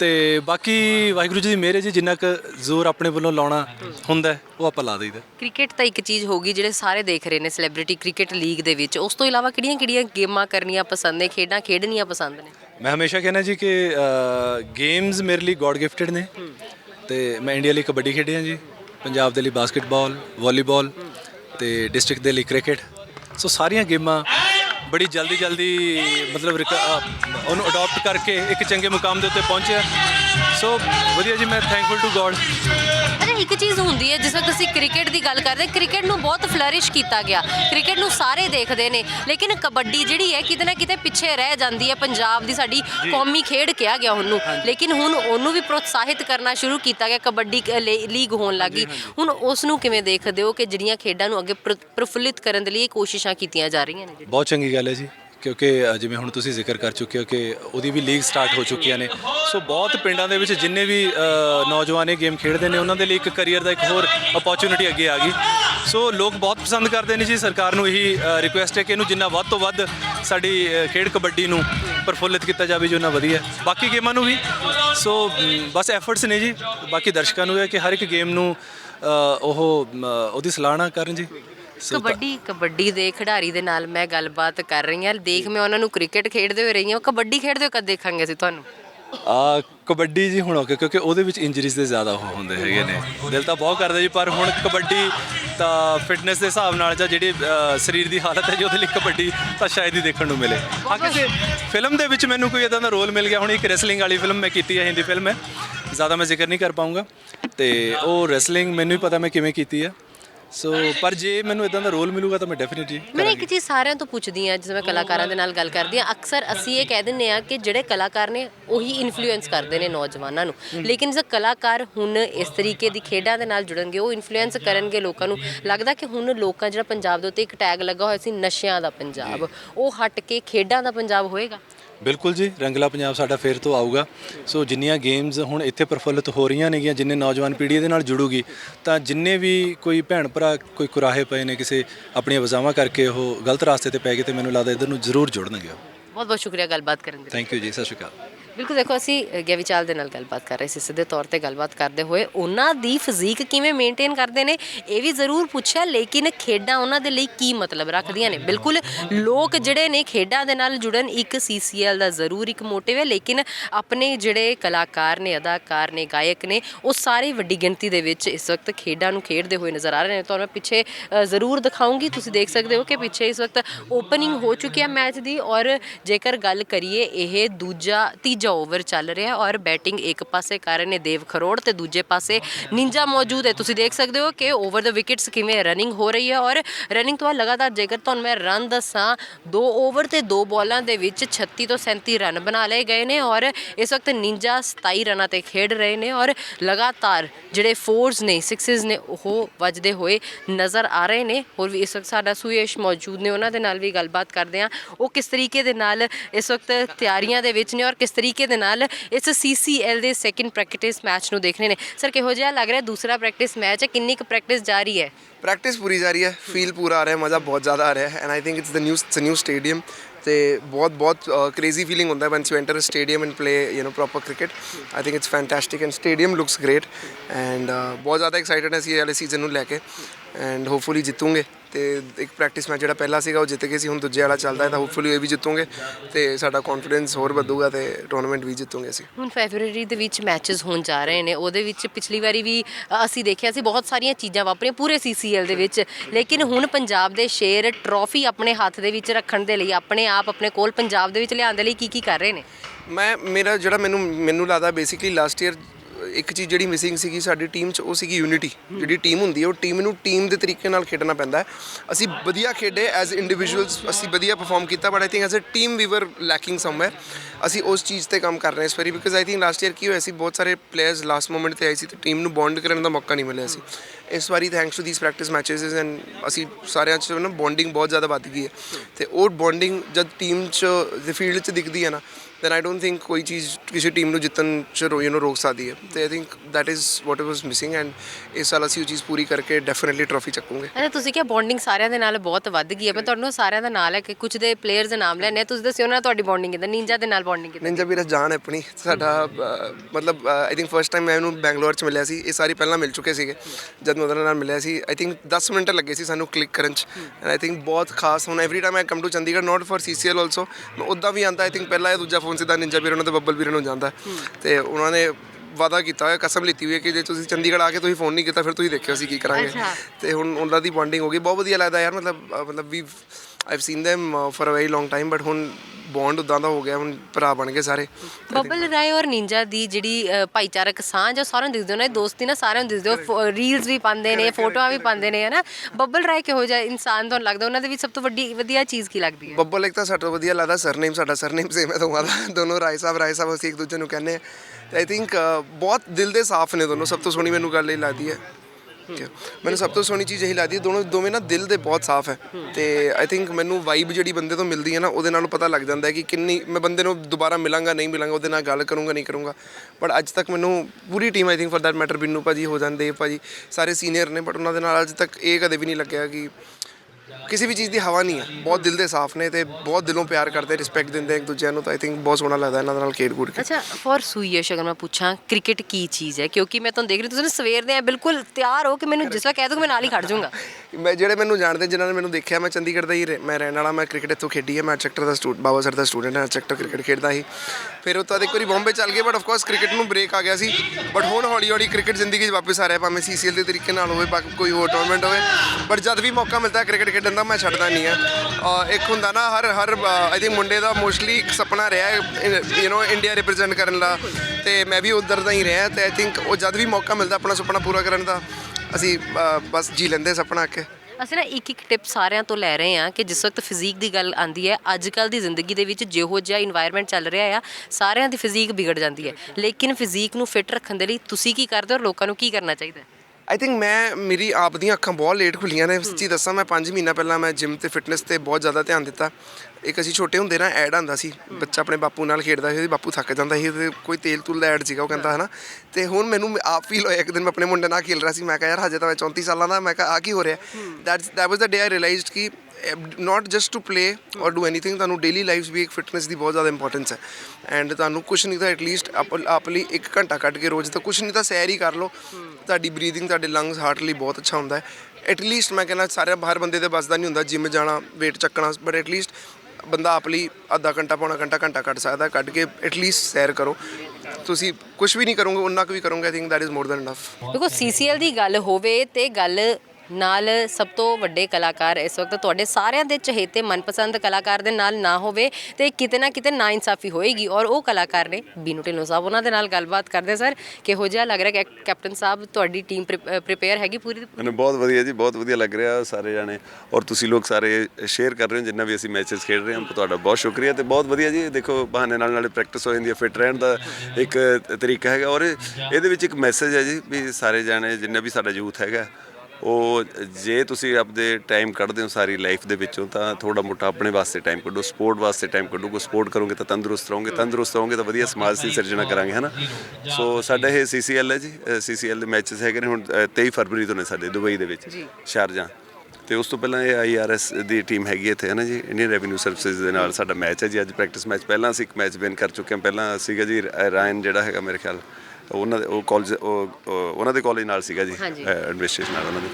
[SPEAKER 3] ਤੇ ਬਾਕੀ ਵਾਹਿਗੁਰੂ ਜੀ ਦੀ ਮਿਹਰ ਹੈ ਜੀ ਜਿੰਨਾ ਕੁ ਜ਼ੋਰ ਆਪਣੇ ਵੱਲੋਂ ਲਾਉਣਾ ਹੁੰਦਾ ਹੈ, ਉਹ ਆਪਾਂ ਲਾ ਦਈਦਾ।
[SPEAKER 1] ਕ੍ਰਿਕਟ ਤਾਂ ਇੱਕ ਚੀਜ਼ ਹੋਗੀ ਜਿਹੜੇ ਸਾਰੇ ਦੇਖ ਰਹੇ ਨੇ ਸੈਲੀਬ੍ਰਿਟੀ ਕ੍ਰਿਕਟ ਲੀਗ ਦੇ ਵਿੱਚ ਉਸ ਤੋਂ ਇਲਾਵਾ ਕਿਹੜੀਆਂ-ਕਿਹੜੀਆਂ ਗੇਮਾਂ ਕਰਨੀਆਂ ਪਸੰਦ ਨੇ ਖੇਡਾਂ ਖੇਡਣੀਆਂ ਪਸੰਦ ਨੇ?
[SPEAKER 3] ਮੈਂ ਹਮੇਸ਼ਾ ਕਹਿੰਦਾ ਜੀ ਕਿ ਗੇਮਸ ਮੇਰੇ ਲਈ ਗੋਡ ਗਿਫਟਡ ਨੇ ਤੇ ਮੈਂ ਇੰਡੀਆ ਲਈ ਕਬੱਡੀ ਖੇਡਿਆ ਜੀ ਪੰਜਾਬ ਦੇ ਲਈ ਬਾਸਕਟਬਾਲ ਵਾਲੀਬਾਲ ਤੇ ਡਿਸਟ੍ਰਿਕਟ ਦੇ ਲਈ ਕ੍ਰਿਕਟ ਸੋ ਸਾਰੀਆਂ ਗੇਮਾਂ ਬੜੀ ਜਲਦੀ ਜਲਦੀ ਮਤਲਬ ਰਿਕ- ਅ, ਉਹਨੂੰ ਅਡਾਪਟ ਕਰਕੇ ਇੱਕ ਚੰਗੇ ਮੁਕਾਮ ਦੇ ਉੱਤੇ ਪਹੁੰਚਿਆ। ਸੋ ਵਧੀਆ ਜੀ ਮੈਂ ਥੈਂਕਫੁਲ ਟੂ ਗੋਡ
[SPEAKER 1] ਇੱਕ ਚੀਜ਼ ਹੁੰਦੀ ਹੈ ਜਿਸ ਤਰ੍ਹਾਂ ਤੁਸੀਂ ਕ੍ਰਿਕਟ ਦੀ ਗੱਲ ਕਰਦੇ ਕ੍ਰਿਕਟ ਨੂੰ ਬਹੁਤ ਫਲਰਿਸ਼ ਕੀਤਾ ਗਿਆ। ਕ੍ਰਿਕਟ ਨੂੰ ਸਾਰੇ ਦੇਖਦੇ ਨੇ ਲੇਕਿਨ ਕਬੱਡੀ ਜਿਹੜੀ ਹੈ ਕਿਤੇ ਨਾ ਕਿਤੇ ਪਿੱਛੇ ਰਹਿ ਜਾਂਦੀ ਹੈ। ਪੰਜਾਬ ਦੀ ਸਾਡੀ ਕੌਮੀ ਖੇਡ ਕਿਹਾ ਗਿਆ ਉਹਨੂੰ। ਲੇਕਿਨ ਹੁਣ ਉਹਨੂੰ ਵੀ ਪ੍ਰੋਤਸਾਹਿਤ ਕਰਨਾ ਸ਼ੁਰੂ ਕੀਤਾ ਗਿਆ ਕਬੱਡੀ ਲੀਗ ਹੋਣ ਲੱਗੀ ਹੁਣ ਉਸ ਨੂੰ ਕਿਵੇਂ ਦੇਖਦੇ ਹੋ ਕਿ ਜਿਹੜੀਆਂ ਖੇਡਾਂ ਨੂੰ ਅੱਗੇ ਪ੍ਰ- ਪ੍ਰਫੁੱਲਿਤ ਕਰਨ ਦੇ ਲਈ ਇਹ ਕੋਸ਼ਿਸ਼ਾਂ ਕੀਤੀਆਂ ਜਾ ਰਹੀਆਂ ਨੇ?
[SPEAKER 3] ਬਹੁਤ ਚੰਗੀ ਗੱਲ ਹੈ ਜੀ। ਕਿਉਂਕਿ ਜਿਵੇਂ ਹੁਣ ਤੁਸੀਂ ਜ਼ਿਕਰ ਕਰ ਚੁੱਕੇ ਹੋ ਕਿ ਉਹਦੀ ਵੀ ਲੀਗ ਸਟਾਰਟ ਹੋ ਚੁੱਕੀਆਂ ਨੇ। ਸੋ ਬਹੁਤ ਪਿੰਡਾਂ ਦੇ ਵਿੱਚ ਜਿੰਨੇ ਵੀ ਨੌਜਵਾਨ ਇਹ ਗੇਮ ਖੇਡਦੇ ਨੇ ਉਹਨਾਂ ਦੇ ਲਈ ਇੱਕ ਕੈਰੀਅਰ ਦਾ ਇੱਕ ਹੋਰ ਅਪੋਰਚੁਨਿਟੀ ਅੱਗੇ ਆ ਗਈ। ਸੋ ਲੋਕ ਬਹੁਤ ਪਸੰਦ ਕਰਦੇ ਨੇ ਜੀ ਸਰਕਾਰ ਨੂੰ ਇਹੀ ਰਿਕੁਐਸਟ ਹੈ ਕਿ ਇਹਨੂੰ ਜਿੰਨਾ ਵੱਧ ਤੋਂ ਵੱਧ ਸਾਡੀ ਖੇਡ ਕਬੱਡੀ ਨੂੰ ਪ੍ਰਫੁੱਲਿਤ ਕੀਤਾ ਜਾਵੇ ਜੋ ਨਾ ਵਧੀਆ ਬਾਕੀ ਗੇਮਾਂ ਨੂੰ ਵੀ। ਸੋ ਬਸ ਐਫਰਟਸ ਨੇ ਜੀ। ਬਾਕੀ ਦਰਸ਼ਕਾਂ ਨੂੰ ਇਹ ਹੈ ਕਿ ਹਰ ਇੱਕ ਗੇਮ ਨੂੰ ਉਹ ਮ, ਉਹਦੀ ਸਲਾਹਨਾ ਕਰਨ ਜੀ।
[SPEAKER 1] ਕਬੱਡੀ ਕਬੱਡੀ ਦੇ ਖਿਡਾਰੀ ਦੇ ਨਾਲ ਮੈਂ ਗੱਲਬਾਤ ਕਰ ਰਹੀ ਹਾਂ। ਦੇਖ ਮੈਂ ਉਹਨਾਂ ਨੂੰ ਕ੍ਰਿਕਟ ਖੇਡਦੇ ਹੋਏ ਰਹੀ ਹਾਂ। ਕਬੱਡੀ ਖੇਡਦੇ ਹੋਏ ਕਦ ਦੇਖਾਂਗੇ ਅਸੀਂ ਤੁਹਾਨੂੰ?
[SPEAKER 3] ਆ ਕਬੱਡੀ ਜੀ ਹੁਣ ਓਕੇ ਕਿਉਂਕਿ ਉਹਦੇ ਵਿੱਚ ਇੰਜਰੀਜ਼ ਦੇ ਜ਼ਿਆਦਾ ਉਹ ਹੁੰਦੇ ਹੈਗੇ ਨੇ। ਦਿਲ ਤਾਂ ਬਹੁਤ ਕਰਦਾ ਜੀ ਪਰ ਹੁਣ ਕਬੱਡੀ ਤਾਂ ਫਿਟਨੈਸ ਦੇ ਹਿਸਾਬ ਨਾਲ ਜਾਂ ਜਿਹੜੀ ਅ, ਸਰੀਰ ਦੀ ਹਾਲਤ ਹੈ ਜੀ ਉਹਦੇ ਲਈ ਕਬੱਡੀ ਤਾਂ ਸ਼ਾਇਦ ਹੀ ਦੇਖਣ ਨੂੰ ਮਿਲੇ। ਹਾਂ ਕਿਸੇ ਫਿਲਮ ਦੇ ਵਿੱਚ ਮੈਨੂੰ ਕੋਈ ਇਦਾਂ ਦਾ ਰੋਲ ਮਿਲ ਗਿਆ? ਹੁਣ ਇੱਕ ਰੈਸਲਿੰਗ ਵਾਲੀ ਫਿਲਮ ਮੈਂ ਕੀਤੀ ਹੈ ਹਿੰਦੀ ਫਿਲਮ ਹੈ। ਜ਼ਿਆਦਾ ਮੈਂ ਜ਼ਿਕਰ ਨਹੀਂ ਕਰ ਪਾਉਂਗਾ ਤੇ ਉਹ ਰੈਸਲਿੰਗ ਮੈਨੂੰ ਹੀ ਪਤਾ ਮੈਂ ਕਿਵੇਂ ਕੀਤੀ ਹੈ। ਸੋ ਪਰ ਜੇ ਮੈਨੂੰ ਇਦਾਂ ਦਾ ਰੋਲ ਮਿਲੂਗਾ ਤਾਂ ਮੈਂ ਡੈਫੀਨਿਟਲੀ
[SPEAKER 1] ਮੈਂ ਇੱਕ ਚੀਜ਼ ਸਾਰਿਆਂ ਤੋਂ ਪੁੱਛਦੀ ਆ ਜਿਵੇਂ ਮੈਂ ਕਲਾਕਾਰਾਂ ਦੇ ਨਾਲ ਗੱਲ ਕਰਦੀ ਆ ਅਕਸਰ ਅਸੀਂ ਇਹ ਕਹਿ ਦਿੰਨੇ ਆ ਕਿ ਜਿਹੜੇ ਕਲਾਕਾਰ ਨੇ ਉਹੀ ਇਨਫਲੂਐਂਸ ਕਰਦੇ ਨੇ ਨੌਜਵਾਨਾਂ ਨੂੰ। ਲੇਕਿਨ ਜੇ ਕਲਾਕਾਰ ਹੁਣ ਇਸ ਤਰੀਕੇ ਦੀ ਖੇਡਾਂ ਦੇ ਨਾਲ ਜੁੜਨਗੇ ਉਹ ਇਨਫਲੂਐਂਸ ਕਰਨਗੇ ਲੋਕਾਂ ਨੂੰ ਲੱਗਦਾ ਕਿ ਹੁਣ ਲੋਕਾਂ ਜਿਹੜਾ ਪੰਜਾਬ ਦੇ ਉੱਤੇ ਇੱਕ ਟੈਗ ਲੱਗਾ ਹੋਇਆ ਸੀ ਨਸ਼ਿਆਂ ਦਾ ਪੰਜਾਬ ਉਹ ਹਟ ਕੇ ਖੇਡਾਂ ਦਾ ਪੰਜਾਬ ਹੋਏਗਾ?
[SPEAKER 3] ਬਿਲਕੁਲ ਜੀ ਰੰਗਲਾ ਪੰਜਾਬ ਸਾਡਾ ਫੇਰ ਤੋਂ ਆਊਗਾ। ਸੋ ਜਿੰਨੀਆਂ ਗੇਮਸ ਹੁਣ ਇੱਥੇ ਪ੍ਰਫੁੱਲਿਤ ਹੋ ਰਹੀਆਂ ਨੇਗੀਆਂ ਜਿੰਨੇ ਨੌਜਵਾਨ ਪੀੜ੍ਹੀ ਇਹਦੇ ਨਾਲ ਜੁੜੂਗੀ ਤਾਂ ਜਿੰਨੇ ਵੀ ਕੋਈ ਭੈਣ ਭਰਾ ਕੋਈ ਕੁਰਾਹੇ ਪਏ ਨੇ ਕਿਸੇ ਆਪਣੀਆਂ ਵਜ਼ਾਵਾਂ ਕਰਕੇ ਉਹ ਗਲਤ ਰਾਸਤੇ ਤੇ ਪੈ ਗਏ ਤੇ ਮੈਨੂੰ ਲੱਗਦਾ ਇਧਰ ਨੂੰ ਜ਼ਰੂਰ ਜੁੜਨਗੇ
[SPEAKER 1] ਬਹੁਤ ਬਹੁਤ ਸ਼ੁਕਰੀਆ ਗੱਲਬਾਤ ਕਰਨ ਦੇ ਲਈ।
[SPEAKER 3] ਥੈਂਕ ਯੂ ਜੀ ਸਤਿ ਸ਼੍ਰੀ ਅਕਾਲ।
[SPEAKER 1] ਬਿਲਕੁਲ ਦੇਖੋ ਅਸੀਂ ਅ, ਗੈਵੀ ਦੇ ਨਾਲ ਗੱਲਬਾਤ ਕਰ ਰਹੇ ਸੀ ਸਿੱਧੇ ਤੌਰ ਤੇ ਗੱਲਬਾਤ ਕਰਦੇ ਹੋਏ ਉਹਨਾਂ ਦੀ ਫਿਜ਼ੀਕ ਕਿਵੇਂ ਮੇਨਟੇਨ ਕਰਦੇ ਨੇ ਇਹ ਵੀ ਜ਼ਰੂਰ ਪੁੱਛਿਆ ਲੇਕਿਨ ਖੇਡਾਂ ਉਹਨਾਂ ਦੇ ਲਈ ਕੀ ਮਤਲਬ ਰੱਖਦੀਆਂ ਨੇ? ਬਿਲਕੁਲ ਲੋਕ ਜਿਹੜੇ ਨੇ ਖੇਡਾਂ ਦੇ ਨਾਲ ਜੁੜਨ ਇੱਕ ਸੀਸੀਐਲ ਦਾ ਜ਼ਰੂਰ ਇੱਕ ਮੋਟਿਵ ਹੈ ਲੇਕਿਨ ਆਪਣੇ ਜਿਹੜੇ ਕਲਾਕਾਰ ਨੇ ਅਦਾਕਾਰ ਨੇ ਗਾਇਕ ਨੇ ਉਹ ਸਾਰੇ ਵੱਡੀ ਗਿਣਤੀ ਦੇ ਵਿੱਚ ਇਸ ਵਕਤ ਖੇਡਾਂ ਨੂੰ ਖੇਡਦੇ ਹੋਏ ਨਜ਼ਰ ਆ ਰਹੇ ਨੇ। ਤੁਹਾਨੂੰ ਮੈਂ ਪਿੱਛੇ ਜ਼ਰੂਰ ਦਿਖਾਉਂਗੀ ਤੁਸੀਂ ਦੇਖ ਸਕਦੇ ਹੋ ਕਿ ਪਿੱਛੇ ਇਸ ਵਕਤ ਓਪਨਿੰਗ ਹੋ ਚੁੱਕੀ ਹੈ ਮੈਚ ਦੀ ਔਰ ਜੇਕਰ ਗੱਲ ਕਰੀਏ ਇਹ ਦੂਜਾ ਤੀਜਾ ਓਵਰ ਚੱਲ ਰਿਹਾ ਔਰ ਬੈਟਿੰਗ ਇੱਕ ਪਾਸੇ ਕਰ ਰਹੇ ਨੇ ਦੇਵ ਖਰੋੜ ਤੇ ਦੂਜੇ ਪਾਸੇ ਨਿੰਜਾ ਮੌਜੂਦ ਹੈ। ਤੁਸੀਂ ਦੇਖ ਸਕਦੇ ਹੋ ਕਿ ਓਵਰ ਦ ਵਿਕਟਸ ਕਿਵੇਂ ਰਨਿੰਗ ਹੋ ਰਹੀ ਹੈ ਔਰ ਰਨਿੰਗ ਤੋਂ ਬਾਅਦ ਲਗਾਤਾਰ ਜੇਕਰ ਤੁਹਾਨੂੰ ਮੈਂ ਰਨ ਦੱਸਾਂ, ਦੋ ਓਵਰ ਤੇ ਦੋ ਬਾਲਾਂ ਦੇ ਵਿੱਚ 36 ਤੋਂ 37 ਰਨ ਬਣਾ ਲਏ ਗਏ ਨੇ ਔਰ ਇਸ ਵਕਤ ਨਿੰਜਾ 27 ਰਨਾਂ ਤੇ ਖੇਡ ਰਹੇ ਨੇ ਔਰ ਲਗਾਤਾਰ ਜਿਹੜੇ ਫੋਰਸ ਨੇ ਸਿਕਸਸ ਨੇ, ਉਹ ਵੱਜਦੇ ਹੋਏ ਨਜ਼ਰ ਆ ਰਹੇ ਨੇ। ਹੋਰ ਵੀ ਇਸ ਵਕਤ ਸਾਡਾ ਸੁਯੇਸ਼ ਮੌਜੂਦ ਨੇ, ਉਹਨਾਂ ਦੇ ਨਾਲ ਵੀ ਗੱਲਬਾਤ ਕਰਦੇ ਆ ਉਹ ਕਿਸ ਤਰੀਕੇ ਦੇ ਨਾਲ ਇਸ ਵਕਤ ਤਿਆਰੀਆਂ ਦੇ ਵਿੱਚ ਨੇ ਔਰ ਕਿਸ ਤਰੀਕੇ ਤਰੀਕੇ ਦੇ ਨਾਲ ਇਸ ਸੀਸੀਐਲ ਦੇ ਸੈਕਿੰਡ ਪ੍ਰੈਕਟਿਸ ਮੈਚ ਨੂੰ ਦੇਖ ਰਹੇ ਨੇ। ਸਰ ਕਿਹੋ ਜਿਹਾ ਲੱਗ ਰਿਹਾ? ਦੂਸਰਾ ਪ੍ਰੈਕਟਿਸ ਮੈਚ ਹੈ। ਕਿੰਨੀ ਕੁ ਪ੍ਰੈਕਟਿਸ ਜਾ ਰਹੀ ਹੈ?
[SPEAKER 4] ਪ੍ਰੈਕਟਿਸ ਪੂਰੀ ਜਾ ਰਹੀ ਹੈ। ਫੀਲ ਪੂਰਾ ਆ ਰਿਹਾ ਹੈ ਮਜ਼ਾ ਬਹੁਤ ਜ਼ਿਆਦਾ ਆ ਰਿਹਾ ਹੈ। And I think it's the new it's new stadium ਤੇ ਬਹੁਤ ਬਹੁਤ ਕ੍ਰੇਜ਼ੀ ਫੀਲਿੰਗ ਹੁੰਦਾ ਹੈ। When you enter a stadium and play you know proper cricket I think it's fantastic and stadium looks great and ਬਹੁਤ ਜ਼ਿਆਦਾ ਐਕਸਾਈਟਡ ਹਾਂ ਅਸੀਂ ਇਹ ਵਾਲੇ ਸੀਜ਼ਨ ਨੂੰ ਲੈ ਕੇ। And hopefully ਜਿੱਤੂਗੇ। ਤੇ ਇੱਕ ਪ੍ਰੈਕਟਿਸ ਮੈਚ ਜਿਹੜਾ ਪਹਿਲਾ ਸੀਗਾ ਉਹ ਜਿੱਤ ਗਏ ਸੀ ਹੁਣ ਦੂਜੇ ਵਾਲਾ ਚੱਲਦਾ ਹੈ ਤਾਂ ਹੋਪਫੁਲੀ ਇਹ ਵੀ ਜਿੱਤੂਗੇ ਤੇ ਸਾਡਾ ਕੌਨਫੀਡੈਂਸ ਹੋਰ ਵਧੂਗਾ ਤੇ ਟੂਰਨਾਮੈਂਟ ਵੀ ਜਿੱਤੂਗੇ ਅਸੀਂ।
[SPEAKER 1] ਹੁਣ ਫੈਬਰੂਰੀ ਦੇ ਵਿੱਚ ਮੈਚਸ ਹੋਣ ਜਾ ਰਹੇ ਨੇ ਉਹਦੇ ਵਿੱਚ ਪਿਛਲੀ ਵਾਰੀ ਵੀ ਅਸੀਂ ਦੇਖਿਆ ਸੀ ਬਹੁਤ ਸਾਰੀਆਂ ਚੀਜ਼ਾਂ ਵਾਪਰੀਆਂ ਪੂਰੇ ਸੀਸੀਐਲ ਦੇ ਵਿੱਚ ਲੇਕਿਨ ਹੁਣ ਪੰਜਾਬ ਦੇ ਸ਼ੇਰ ਟਰੋਫੀ ਆਪਣੇ ਹੱਥ ਦੇ ਵਿੱਚ ਰੱਖਣ ਦੇ ਲਈ ਆਪਣੇ ਆਪ ਆਪਣੇ ਕੋਲ ਪੰਜਾਬ ਦੇ ਵਿੱਚ ਲਿਆਉਣ ਦੇ ਲਈ ਕੀ ਕੀ ਕਰ ਰਹੇ ਨੇ?
[SPEAKER 4] ਮੈਂ ਮੇਰਾ ਜਿਹੜਾ ਮੈਨੂੰ ਮੈਨੂੰ ਲੱਗਦਾ ਬੇਸਿਕਲੀ ਲਾਸਟ ਈਅਰ ਇੱਕ ਚੀਜ਼ ਜਿਹੜੀ ਮਿਸਿੰਗ ਸੀਗੀ ਸਾਡੀ ਟੀਮ 'ਚ, ਉਹ ਸੀਗੀ ਯੂਨਿਟੀ ਜਿਹੜੀ ਟੀਮ ਹੁੰਦੀ ਹੈ ਉਹ ਟੀਮ ਨੂੰ ਟੀਮ ਦੇ ਤਰੀਕੇ ਨਾਲ ਖੇਡਣਾ ਪੈਂਦਾ ਹੈ। ਅਸੀਂ ਵਧੀਆ ਖੇਡੇ ਐਜ਼ ਇੰਡੀਵਿਜੂਅਲਸ ਅਸੀਂ ਵਧੀਆ ਪਰਫਾਰਮ ਕੀਤਾ but I think as a team we were lacking somewhere ਅਸੀਂ ਉਸ ਚੀਜ਼ ਤੇ ਕੰਮ ਕਰ ਰਹੇ ਹਾਂ ਇਸ ਵਾਰੀ because I think last year ਕੀ ਹੋਇਆ ਸੀ, ਬਹੁਤ ਸਾਰੇ ਪਲੇਅਰਸ ਲਾਸਟ ਮੂਮੈਂਟ ਤੇ ਆਏ ਸੀ ਤੇ ਟੀਮ ਨੂੰ ਬੌਂਡ ਕਰਨ ਦਾ ਮੌਕਾ ਨਹੀਂ ਮਿਲਿਆ ਸੀ। ਇਸ ਵਾਰੀ thanks to these practice matches and ਅਸੀਂ ਸਾਰਿਆਂ 'ਚ ਨਾ ਬੌਂਡਿੰਗ ਬਹੁਤ ਜ਼ਿਆਦਾ ਵੱਧ ਗਈ ਹੈ। ਤੇ ਉਹ ਬੌਂਡਿੰਗ ਜਦ ਟੀਮ 'ਚ ਫੀਲਡ 'ਚ ਦਿਖਦੀ ਹੈ ਨਾ ਦੈਨ ਆਈ don't ਥਿੰਕ ਕੋਈ ਚੀਜ਼ ਕਿਸੇ ਟੀਮ ਨੂੰ ਜਿੱਤਣ ਚ ਯੂ نو ਰੋਕ ਸਕਦੀ ਹੈ ਤੇ I think that is what was missing and ਇਸ ਸਾਲ ਅਸੀਂ ਉਹ ਚੀਜ਼ ਪੂਰੀ ਕਰਕੇ ਡੈਫੀਨਿਟਲੀ ਟਰੋਫੀ ਚੱਕੂਗੇ
[SPEAKER 1] ਅਰੇ ਤੁਸੀਂ ਕਿਹਾ ਬੌਂਡਿੰਗ ਸਾਰਿਆਂ ਦੇ ਨਾਲ ਬਹੁਤ ਵੱਧ ਗਈ ਹੈ ਮੈਂ ਤੁਹਾਨੂੰ ਸਾਰਿਆਂ ਦਾ ਨਾਲ ਲੈ ਕੇ ਕੁਝ ਦੇ ਪਲੇਅਰਸ ਦੇ ਨਾਮ ਲੈਣੇ ਤੁਸੀਂ ਦੱਸਿਓ ਨਾ ਤੁਹਾਡੀ ਬੌਂਡਿੰਗ ਕਿਦਾਂ ਨਿੰਜਾ ਦੇ ਨਾਲ ਬੌਂਡਿੰਗ ਕਿਦਾਂ
[SPEAKER 4] ਨਿੰਜਾ ਵੀਰਾ ਜਾਨ ਹੈ ਆਪਣੀ ਸਾਡਾ ਮਤਲਬ ਆਈ ਥਿੰਕ ਫਰਸਟ ਟਾਈਮ ਮੈਂ ਇਹਨੂੰ ਬੈਂਗਲੌਰ ਚ ਮਿਲਿਆ ਸੀ ਇਹ ਸਾਰੀ ਪਹਿਲਾਂ ਮਿਲ ਚੁੱਕੇ ਸੀਗੇ ਜਦ ਮੈਂ ਉਹਨਾਂ ਨਾਲ ਮਿਲਿਆ ਸੀ ਆਈ ਥਿੰਕ 10 ਮਿੰਟ ਲੱਗੇ ਸੀ ਸਾਨੂੰ ਕਲਿੱਕ ਕਰਨ ਚ ਐਂਡ ਆਈ ਥਿੰਕ ਬਹੁਤ ਖਾਸ ਹੁਣ every time I come to Chandigarh not for CCL also ਮੈਂ ਉਦਾਂ ਵੀ ਆਂਦਾ ਆਈ ਥਿੰਕ ਪਹਿਲਾ ਇਹ ਦੂਜਾ ਫੋਨ ਸਿੱਧਾ ਨਿੰਜਾ ਵੀਰ ਉਹਨਾਂ ਤੇ ਬੱਬਲ ਵੀਰ ਨੂੰ ਜਾਂਦਾ। ਤੇ ਉਹਨਾਂ ਨੇ ਵਾਦਾ ਕੀਤਾ ਹੋਇਆ ਕਸਮ ਲਿੱਤੀ ਹੋਈ ਹੈ ਕਿ ਜੇ ਤੁਸੀਂ ਚੰਡੀਗੜ੍ਹ ਆ ਕੇ ਤੁਸੀਂ ਫੋਨ ਨਹੀਂ ਕੀਤਾ ਫਿਰ ਤੁਸੀਂ ਦੇਖਿਓ ਅਸੀਂ ਕੀ ਕਰਾਂਗੇ। ਤੇ ਹੁਣ ਉਹਨਾਂ ਦੀ ਬੌਂਡਿੰਗ ਹੋ ਗਈ। ਬਹੁਤ ਵਧੀਆ ਲੱਗਦਾ ਯਾਰ ਮਤਲਬ ਮਤਲਬ ਵੀ I've seen them for a very long time but ਹੁਣ ਬੌਂਡ ਉਦਾਂ ਦਾ ਹੋ ਗਿਆ ਹੁਣ ਭਰਾ ਬਣ ਗਏ ਸਾਰੇ।
[SPEAKER 1] ਬੱਬਲ ਰਾਏ ਔਰ ਨਿੰਜਾ ਦੀ ਜਿਹੜੀ ਅ, ਭਾਈਚਾਰਕ ਸਾਂਝ ਉਹ ਸਾਰਿਆਂ ਨੂੰ ਦਿਖਦੇ ਨੇ ਦੋਸਤੀ ਨਾ ਸਾਰਿਆਂ ਨੂੰ ਦਿਖਦੇ ਹੋ ਰੀਲਸ ਵੀ ਪਾਉਂਦੇ ਨੇ ਫੋਟੋਆਂ ਵੀ ਪਾਉਂਦੇ ਨੇ ਹਨਾ? ਬੱਬਲ ਰਾਏ ਕਿਹੋ ਜਿਹਾ ਇਨਸਾਨ ਤੁਹਾਨੂੰ ਲੱਗਦਾ? ਉਹਨਾਂ ਦੇ ਵਿੱਚ ਸਭ ਤੋਂ ਵੱਡੀ ਵਧੀਆ ਚੀਜ਼ ਕੀ ਲੱਗਦੀ ਹੈ?
[SPEAKER 4] ਬੱਬਲ ਇੱਕ ਤਾਂ ਸਾਡਾ ਤੋਂ ਵਧੀਆ ਲੱਗਦਾ ਸਰਨੇਮ ਸਾਡਾ ਸਰਨੇਮ ਸੇਮ ਹੈ ਦੋਵਾਂ ਦਾ। ਦੋਨੋਂ ਰਾਏ ਸਾਹਿਬ ਰਾਏ ਸਾਹਿਬ ਅਸੀਂ ਇੱਕ ਦੂਜੇ ਨੂੰ ਕਹਿੰਦੇ ਆ। ਆਈ ਥਿੰਕ ਬਹੁਤ ਦਿਲ ਦੇ ਸਾਫ਼ ਨੇ ਦੋਨੋਂ ਸਭ ਤੋਂ ਸੋਹਣੀ ਮੈਨੂੰ ਗੱਲ ਇਹ ਲੱਗਦੀ ਹੈ। ਠੀਕ ਹੈ। ਮੈਨੂੰ ਸਭ ਤੋਂ ਸੋਹਣੀ ਚੀਜ਼ ਇਹੀ ਲੱਗਦੀ ਹੈ, ਦੋਨੋਂ ਦੋਵੇਂ ਨਾ ਦਿਲ ਦੇ ਬਹੁਤ ਸਾਫ਼ ਹੈ। ਤੇ ਆਈ ਥਿੰਕ ਮੈਨੂੰ ਵਾਈਬ ਜਿਹੜੀ ਬੰਦੇ ਤੋਂ ਮਿਲਦੀ ਹੈ ਨਾ, ਉਹਦੇ ਨਾਲ ਪਤਾ ਲੱਗ ਜਾਂਦਾ ਹੈ ਕਿ ਕਿੰਨੀ ਮੈਂ ਬੰਦੇ ਨੂੰ ਦੁਬਾਰਾ ਮਿਲਾਂਗਾ, ਨਹੀਂ ਮਿਲਾਂਗਾ, ਉਹਦੇ ਨਾਲ ਗੱਲ ਕਰੂੰਗਾ, ਨਹੀਂ ਕਰੂੰਗਾ। ਬਟ ਅੱਜ ਤੱਕ ਮੈਨੂੰ ਪੂਰੀ team I think for that matter Binnu ਭਾਜੀ ਹੋ ਜਾਂਦੇ ਭਾਜੀ, ਸਾਰੇ ਸੀਨੀਅਰ ਨੇ ਬਟ ਉਹਨਾਂ ਦੇ ਨਾਲ ਅੱਜ ਤੱਕ ਇਹ ਕਦੇ ਵੀ ਨਹੀਂ ਲੱਗਿਆ ਕਿ ਕਿਸੇ ਵੀ ਚੀਜ਼ ਦੀ ਹਵਾ ਨਹੀਂ ਹੈ। ਬਹੁਤ ਦਿਲ ਦੇ ਸਾਫ਼ ਨੇ ਤੇ ਬਹੁਤ ਦਿਲੋਂ ਪਿਆਰ ਕਰਦੇ ਰਿਸਪੈਕਟ ਦਿੰਦੇ ਇੱਕ ਦੂਜਿਆਂ ਨੂੰ ਤਾਂ ਆਈ ਥਿੰਕ ਬਹੁਤ ਸੋਹਣਾ ਲੱਗਦਾ ਇਹਨਾਂ ਦੇ ਨਾਲ ਖੇਡ ਕੂਦ ਕੇ।
[SPEAKER 1] ਅੱਛਾ ਫॉर ਸੁਯਸ਼ ਅਗਰ ਮੈਂ ਪੁੱਛਾਂ ਕ੍ਰਿਕਟ ਕੀ ਚੀਜ਼ ਹੈ? ਕਿਉਂਕਿ ਮੈਂ ਤੁਹਾਨੂੰ ਦੇਖ ਰਹੀ ਤੁਸੀਂ ਸਵੇਰ ਦੇ ਆ ਬਿਲਕੁਲ ਤਿਆਰ ਹੋ ਕਿ ਮੈਨੂੰ ਜਿਸ ਵਾਰ ਕਹਿ ਦੋ ਮੈਂ ਨਾਲ ਹੀ ਖੜ ਜਾਊਂਗਾ।
[SPEAKER 4] ਮੈਂ ਜਿਹੜੇ ਮੈਨੂੰ ਜਾਣਦੇ ਜਿਨ੍ਹਾਂ ਨੇ ਮੈਨੂੰ ਦੇਖਿਆ ਮੈਂ ਚੰਡੀਗੜ੍ਹ ਦਾ ਹੀ ਮੈਂ ਰਹਿਣ ਵਾਲਾ ਮੈਂ ਕ੍ਰਿਕਟ ਇੱਥੋਂ ਖੇਡੀ ਹੈ ਮੈਂ ਚੈਕਟਰ ਦਾ ਸਟੂਡੈਂਟ ਬਾਬਾ ਸਰ ਦਾ ਸਟੂਡੈਂਟ ਹਾਂ ਚੈਕਟਰ ਕ੍ਰਿਕਟ ਖੇਡਦਾ ਸੀ। ਫਿਰ ਉਹ ਤੋਂ ਇੱਕ ਵਾਰੀ ਬੰਬੇ ਚੱਲ ਗਏ ਬਟ ਆਫ ਕੋਰਸ ਕ੍ਰਿਕਟ ਨੂੰ ਬ੍ਰੇਕ ਆ ਗਿਆ ਸੀ। ਬਟ ਹੁਣ ਹੌਲੀ ਹੌਲੀ ਕ੍ਰਿਕਟ ਜ਼ਿੰਦਗੀ 'ਚ ਵਾਪਸ ਆ ਰਿਹਾ ਭਾਵੇਂ ਸੀਸੀਐਲ ਦੇ ਤਰੀਕੇ ਨਾਲ ਹੋਵੇ ਬਾਕੀ ਕੋਈ ਹੋਰ ਟੂਰਨਾਮੈਂਟ ਹੋਵੇ। ਬਟ ਜਦ ਵੀ ਮੌਕਾ ਮਿਲਦਾ ਕ੍ਰਿਕਟ ਖੇਡਣ ਕਹਿੰਦਾ ਮੈਂ ਛੱਡਦਾ ਨਹੀਂ ਆ। ਇੱਕ ਹੁੰਦਾ ਨਾ, ਹਰ ਹਰ ਆਈ ਥਿੰਕ ਮੁੰਡੇ ਦਾ ਮੋਸਟਲੀ ਇੱਕ ਸੁਪਨਾ ਰਿਹਾ ਯੂ نو ਇੰਡੀਆ ਰਿਪਰੈਜ਼ੈਂਟ ਕਰਨ ਦਾ। ਤੇ ਮੈਂ ਵੀ ਉਧਰ ਦਾ ਹੀ ਰਿਹਾ, ਤੇ ਆਈ ਥਿੰਕ ਉਹ ਜਦ ਵੀ ਮੌਕਾ ਮਿਲਦਾ ਆਪਣਾ ਸੁਪਨਾ ਪੂਰਾ ਕਰਨ ਦਾ, ਅਸੀਂ ਬਸ ਜੀ ਲੈਂਦੇ ਸੁਪਨਾ ਕੇ।
[SPEAKER 1] ਅਸੀਂ ਨਾ ਇੱਕ ਇੱਕ ਟਿਪ ਸਾਰਿਆਂ ਤੋਂ ਲੈ ਰਹੇ ਹਾਂ ਕਿ ਜਿਸ ਵਕਤ ਫਿਜ਼ੀਕ ਦੀ ਗੱਲ ਆਂਦੀ ਹੈ ਅੱਜ ਕੱਲ ਦੀ ਜ਼ਿੰਦਗੀ ਦੇ ਵਿੱਚ ਜਿਹੋ ਜਿਹਾ এনवायरमेंट ਚੱਲ ਰਿਹਾ ਆ, ਸਾਰਿਆਂ ਦੀ ਫਿਜ਼ੀਕ ਵਿਗੜ ਜਾਂਦੀ ਹੈ। ਲੇਕਿਨ ਫਿਜ਼ੀਕ ਨੂੰ ਫਿਟ ਰੱਖਣ ਦੇ ਲਈ ਤੁਸੀਂ ਕੀ ਕਰਦੇ ਹੋ ਲੋਕਾਂ ਨੂੰ ਕੀ ਕਰਨਾ ਚਾਹੀਦਾ ਹੈ?
[SPEAKER 4] ਆਈ ਥਿੰਕ ਮੈਂ ਮੇਰੀ ਆਪ ਦੀਆਂ ਅੱਖਾਂ ਬਹੁਤ ਲੇਟ ਖੁੱਲੀਆਂ ਨੇ। ਸੱਚੀ ਦੱਸਾਂ ਮੈਂ 5 ਮਹੀਨਾ ਪਹਿਲਾਂ ਮੈਂ ਜਿਮ ਤੇ ਫਿਟਨੈਸ ਤੇ ਬਹੁਤ ਜ਼ਿਆਦਾ ਧਿਆਨ ਦਿੱਤਾ। ਇੱਕ ਅਸੀਂ ਛੋਟੇ ਹੁੰਦੇ ਨਾ ਐਡ ਆਂਦਾ ਸੀ। ਬੱਚਾ ਆਪਣੇ ਬਾਪੂ ਨਾਲ ਖੇਡਦਾ ਸੀ ਉਹਦੇ ਬਾਪੂ ਥੱਕ ਜਾਂਦਾ ਸੀ ਤੇ ਕੋਈ ਤੇਲ ਤੂਲ ਦਾ ਐਡ ਸੀਗਾ ਉਹ ਕਹਿੰਦਾ ਹਨਾ। ਤੇ ਹੁਣ ਮੈਨੂੰ ਆਪ ਫੀਲ ਹੋਇਆ ਇੱਕ ਦਿਨ ਮੈਂ ਆਪਣੇ ਮੁੰਡੇ ਨਾਲ ਖੇਲ ਰਿਹਾ ਸੀ। ਮੈਂ ਕਿਹਾ ਯਾਰ ਹਜੇ ਤਾਂ ਮੈਂ 34 ਸਾਲਾਂ ਦਾ ਮੈਂ ਕਿਹਾ ਆ ਕੀ ਹੋ ਰਿਹਾ? That's that was the day I realized ਕਿ not just to play or do anything ਤੁਹਾਨੂੰ ਡੇਲੀ ਲਾਈਫ ਵੀ ਇੱਕ ਫਿਟਨੈਸ ਦੀ ਬਹੁਤ ਜ਼ਿਆਦਾ ਇੰਪੋਰਟੈਂਸ ਹੈ। ਐਂਡ ਤੁਹਾਨੂੰ ਕੁਝ ਨਹੀਂ ਤਾਂ ਐਟਲੀਸਟ ਆਪ ਲਈ 1 ਘੰਟਾ ਕੱਢ ਕੇ ਰੋਜ਼ ਤਾਂ ਕੁਝ ਨਹੀਂ ਤਾਂ ਸੈਰ ਹੀ ਕਰ ਲਓ। ਤੁਹਾਡੀ ਬਰੀਥਿੰਗ ਤੁਹਾਡੇ ਲੰਗਸ ਹਾਰਟ ਲਈ ਬਹੁਤ ਅੱਛਾ ਹੁੰਦਾ ਹੈ। ਐਟਲੀਸਟ ਮੈਂ ਕਹਿੰਦਾ ਸਾਰੇ ਹਰ ਬੰਦੇ ਦੇ ਬਸ ਨਹੀਂ ਹੁੰਦਾ ਜਿਮ ਜਾਣਾ, weight ਚੱਕਣਾ ਬਟ ਐਟਲੀਸਟ ਬੰਦਾ ਆਪ ਲਈ ਅੱਧਾ ਘੰਟਾ, ਪੌਣਾ ਘੰਟਾ ਘੰਟਾ ਕੱਢ ਸਕਦਾ ਕੱਢ ਕੇ ਐਟਲੀਸਟ ਸੈਰ ਕਰੋ। ਤੁਸੀਂ ਕੁਝ ਵੀ ਨਹੀਂ ਕਰੋਗੇ ਉਨਾ ਕੁ ਵੀ ਕਰੋਗੇ I think that is more than enough
[SPEAKER 1] ਦੇਖੋ ਸੀਸੀਐਲ ਦੀ ਗੱਲ ਹੋਵੇ ਤੇ ਗੱਲ ਨਾਲ ਸਭ ਤੋਂ ਵੱਡੇ ਕਲਾਕਾਰ ਇਸ ਵਕਤ ਤੁਹਾਡੇ ਸਾਰਿਆਂ ਦੇ ਚਹੇਤੇ ਮਨਪਸੰਦ ਕਲਾਕਾਰ ਦੇ ਨਾਲ ਨਾ ਹੋਵੇ ਤੇ ਕਿਤੇ ਨਾ ਕਿਤੇ ਨਾ ਇਨਸਾਫੀ ਹੋਏਗੀ। ਔਰ ਉਹ ਕਲਾਕਾਰ ਨੇ ਬੀਨੂ ਢਿੱਲੋਂ ਸਾਹਿਬ ਉਹਨਾਂ ਦੇ ਨਾਲ ਗੱਲਬਾਤ ਕਰਦੇ ਸਰ, ਕਿਹੋ ਜਿਹਾ ਲੱਗ ਰਿਹਾ ਕਿ ਕੈਪਟਨ ਸਾਹਿਬ ਤੁਹਾਡੀ ਟੀਮ ਪ੍ਰਿਪੇਅਰ ਹੈਗੀ ਪੂਰੀ?
[SPEAKER 5] ਮੈਨੂੰ ਬਹੁਤ ਵਧੀਆ ਜੀ, ਬਹੁਤ ਵਧੀਆ ਲੱਗ ਰਿਹਾ ਸਾਰੇ ਜਾਣੇ। ਔਰ ਤੁਸੀਂ ਲੋਕ ਸਾਰੇ ਸ਼ੇਅਰ ਕਰ ਰਹੇ ਹੋ, ਜਿੰਨਾ ਵੀ ਅਸੀਂ ਮੈਚਸ ਖੇਡ ਰਹੇ ਹਾਂ, ਤੁਹਾਡਾ ਬਹੁਤ ਸ਼ੁਕਰੀਆ ਤੇ ਬਹੁਤ ਵਧੀਆ ਜੀ। ਦੇਖੋ, ਬਹਾਨੇ ਨਾਲ ਨਾਲੇ ਪ੍ਰੈਕਟਿਸ ਹੋ ਜਾਂਦੀ ਹੈ ਫਿਟ ਰਹਿਣ ਦਾ ਇੱਕ ਤਰੀਕਾ ਹੈਗਾ। ਔਰ ਇਹਦੇ ਵਿੱਚ ਇੱਕ ਮੈਸੇਜ ਹੈ ਜੀ ਵੀ ਸਾਰੇ ਜਾਣੇ, ਜਿੰਨਾ ਵੀ ਸਾਡਾ ਯੂਥ ਹੈਗਾ ਉਹ ਜੇ ਤੁਸੀਂ ਆਪਦੇ ਟਾਈਮ ਕੱਢਦੇ ਹੋ ਸਾਰੀ ਲਾਈਫ ਦੇ ਵਿੱਚੋਂ ਤਾਂ ਥੋੜਾ ਮੋਟਾ ਆਪਣੇ ਵਾਸਤੇ ਟਾਈਮ ਕੱਢੋ ਸਪੋਰਟ ਵਾਸਤੇ ਟਾਈਮ ਕੱਢੋ। ਕੋ ਸਪੋਰਟ ਕਰੋਗੇ ਤਾਂ ਤੰਦਰੁਸਤ ਰਹੋਗੇ ਤੰਦਰੁਸਤ ਰਹੋਗੇ ਤਾਂ ਵਧੀਆ ਸਮਾਜ ਦੀ ਸਿਰਜਣਾ ਕਰਾਂਗੇ ਹਨਾ? ਸੋ ਸਾਡਾ ਇਹ ਸੀਸੀਐਲ ਹੈ ਜੀ ਸੀਸੀਐਲ ਦੇ ਮੈਚਸ ਹੈਗੇ ਨੇ ਹੁਣ ਅ, 23 ਫਰਵਰੀ ਤੋਂ ਨੇ ਸਾਡੇ ਦੁਬਈ ਦੇ ਵਿੱਚ ਸ਼ਾਰਜਾ ਤੇ ਉਸ ਤੋਂ ਪਹਿਲਾਂ ਇਹ ਆਈਆਰਐਸ ਦੀ ਟੀਮ ਹੈਗੀ ਇੱਥੇ ਹੈ ਨਾ ਜੀ? ਇੰਡੀਅਨ ਰੈਵਨਿਊ ਸਰਵਿਸਿਜ਼ ਦੇ ਨਾਲ ਸਾਡਾ ਮੈਚ ਹੈ ਜੀ ਅੱਜ ਪ੍ਰੈਕਟਿਸ ਮੈਚ ਪਹਿਲਾਂ ਅਸੀਂ ਇੱਕ ਮੈਚ ਵਿਨ ਕਰ ਚੁੱਕੇ ਹਾਂ ਪਹਿਲਾਂ ਸੀਗਾ ਜੀ ਰਾਇਨ ਜਿਹੜਾ ਹੈਗਾ ਮੇਰੇ ਖਿਆਲ ਉਹਨਾਂ ਦੇ ਉਹ ਕਾਲਜ ਉਹ ਉਹ- ਉਹਨਾਂ ਦੇ ਕਾਲਜ ਨਾਲ ਸੀਗਾ ਜੀ। ਐਡਮਿਨਿਸਟ੍ਰੇਸ਼ਨ ਨਾਲ ਉਹਨਾਂ ਦੇ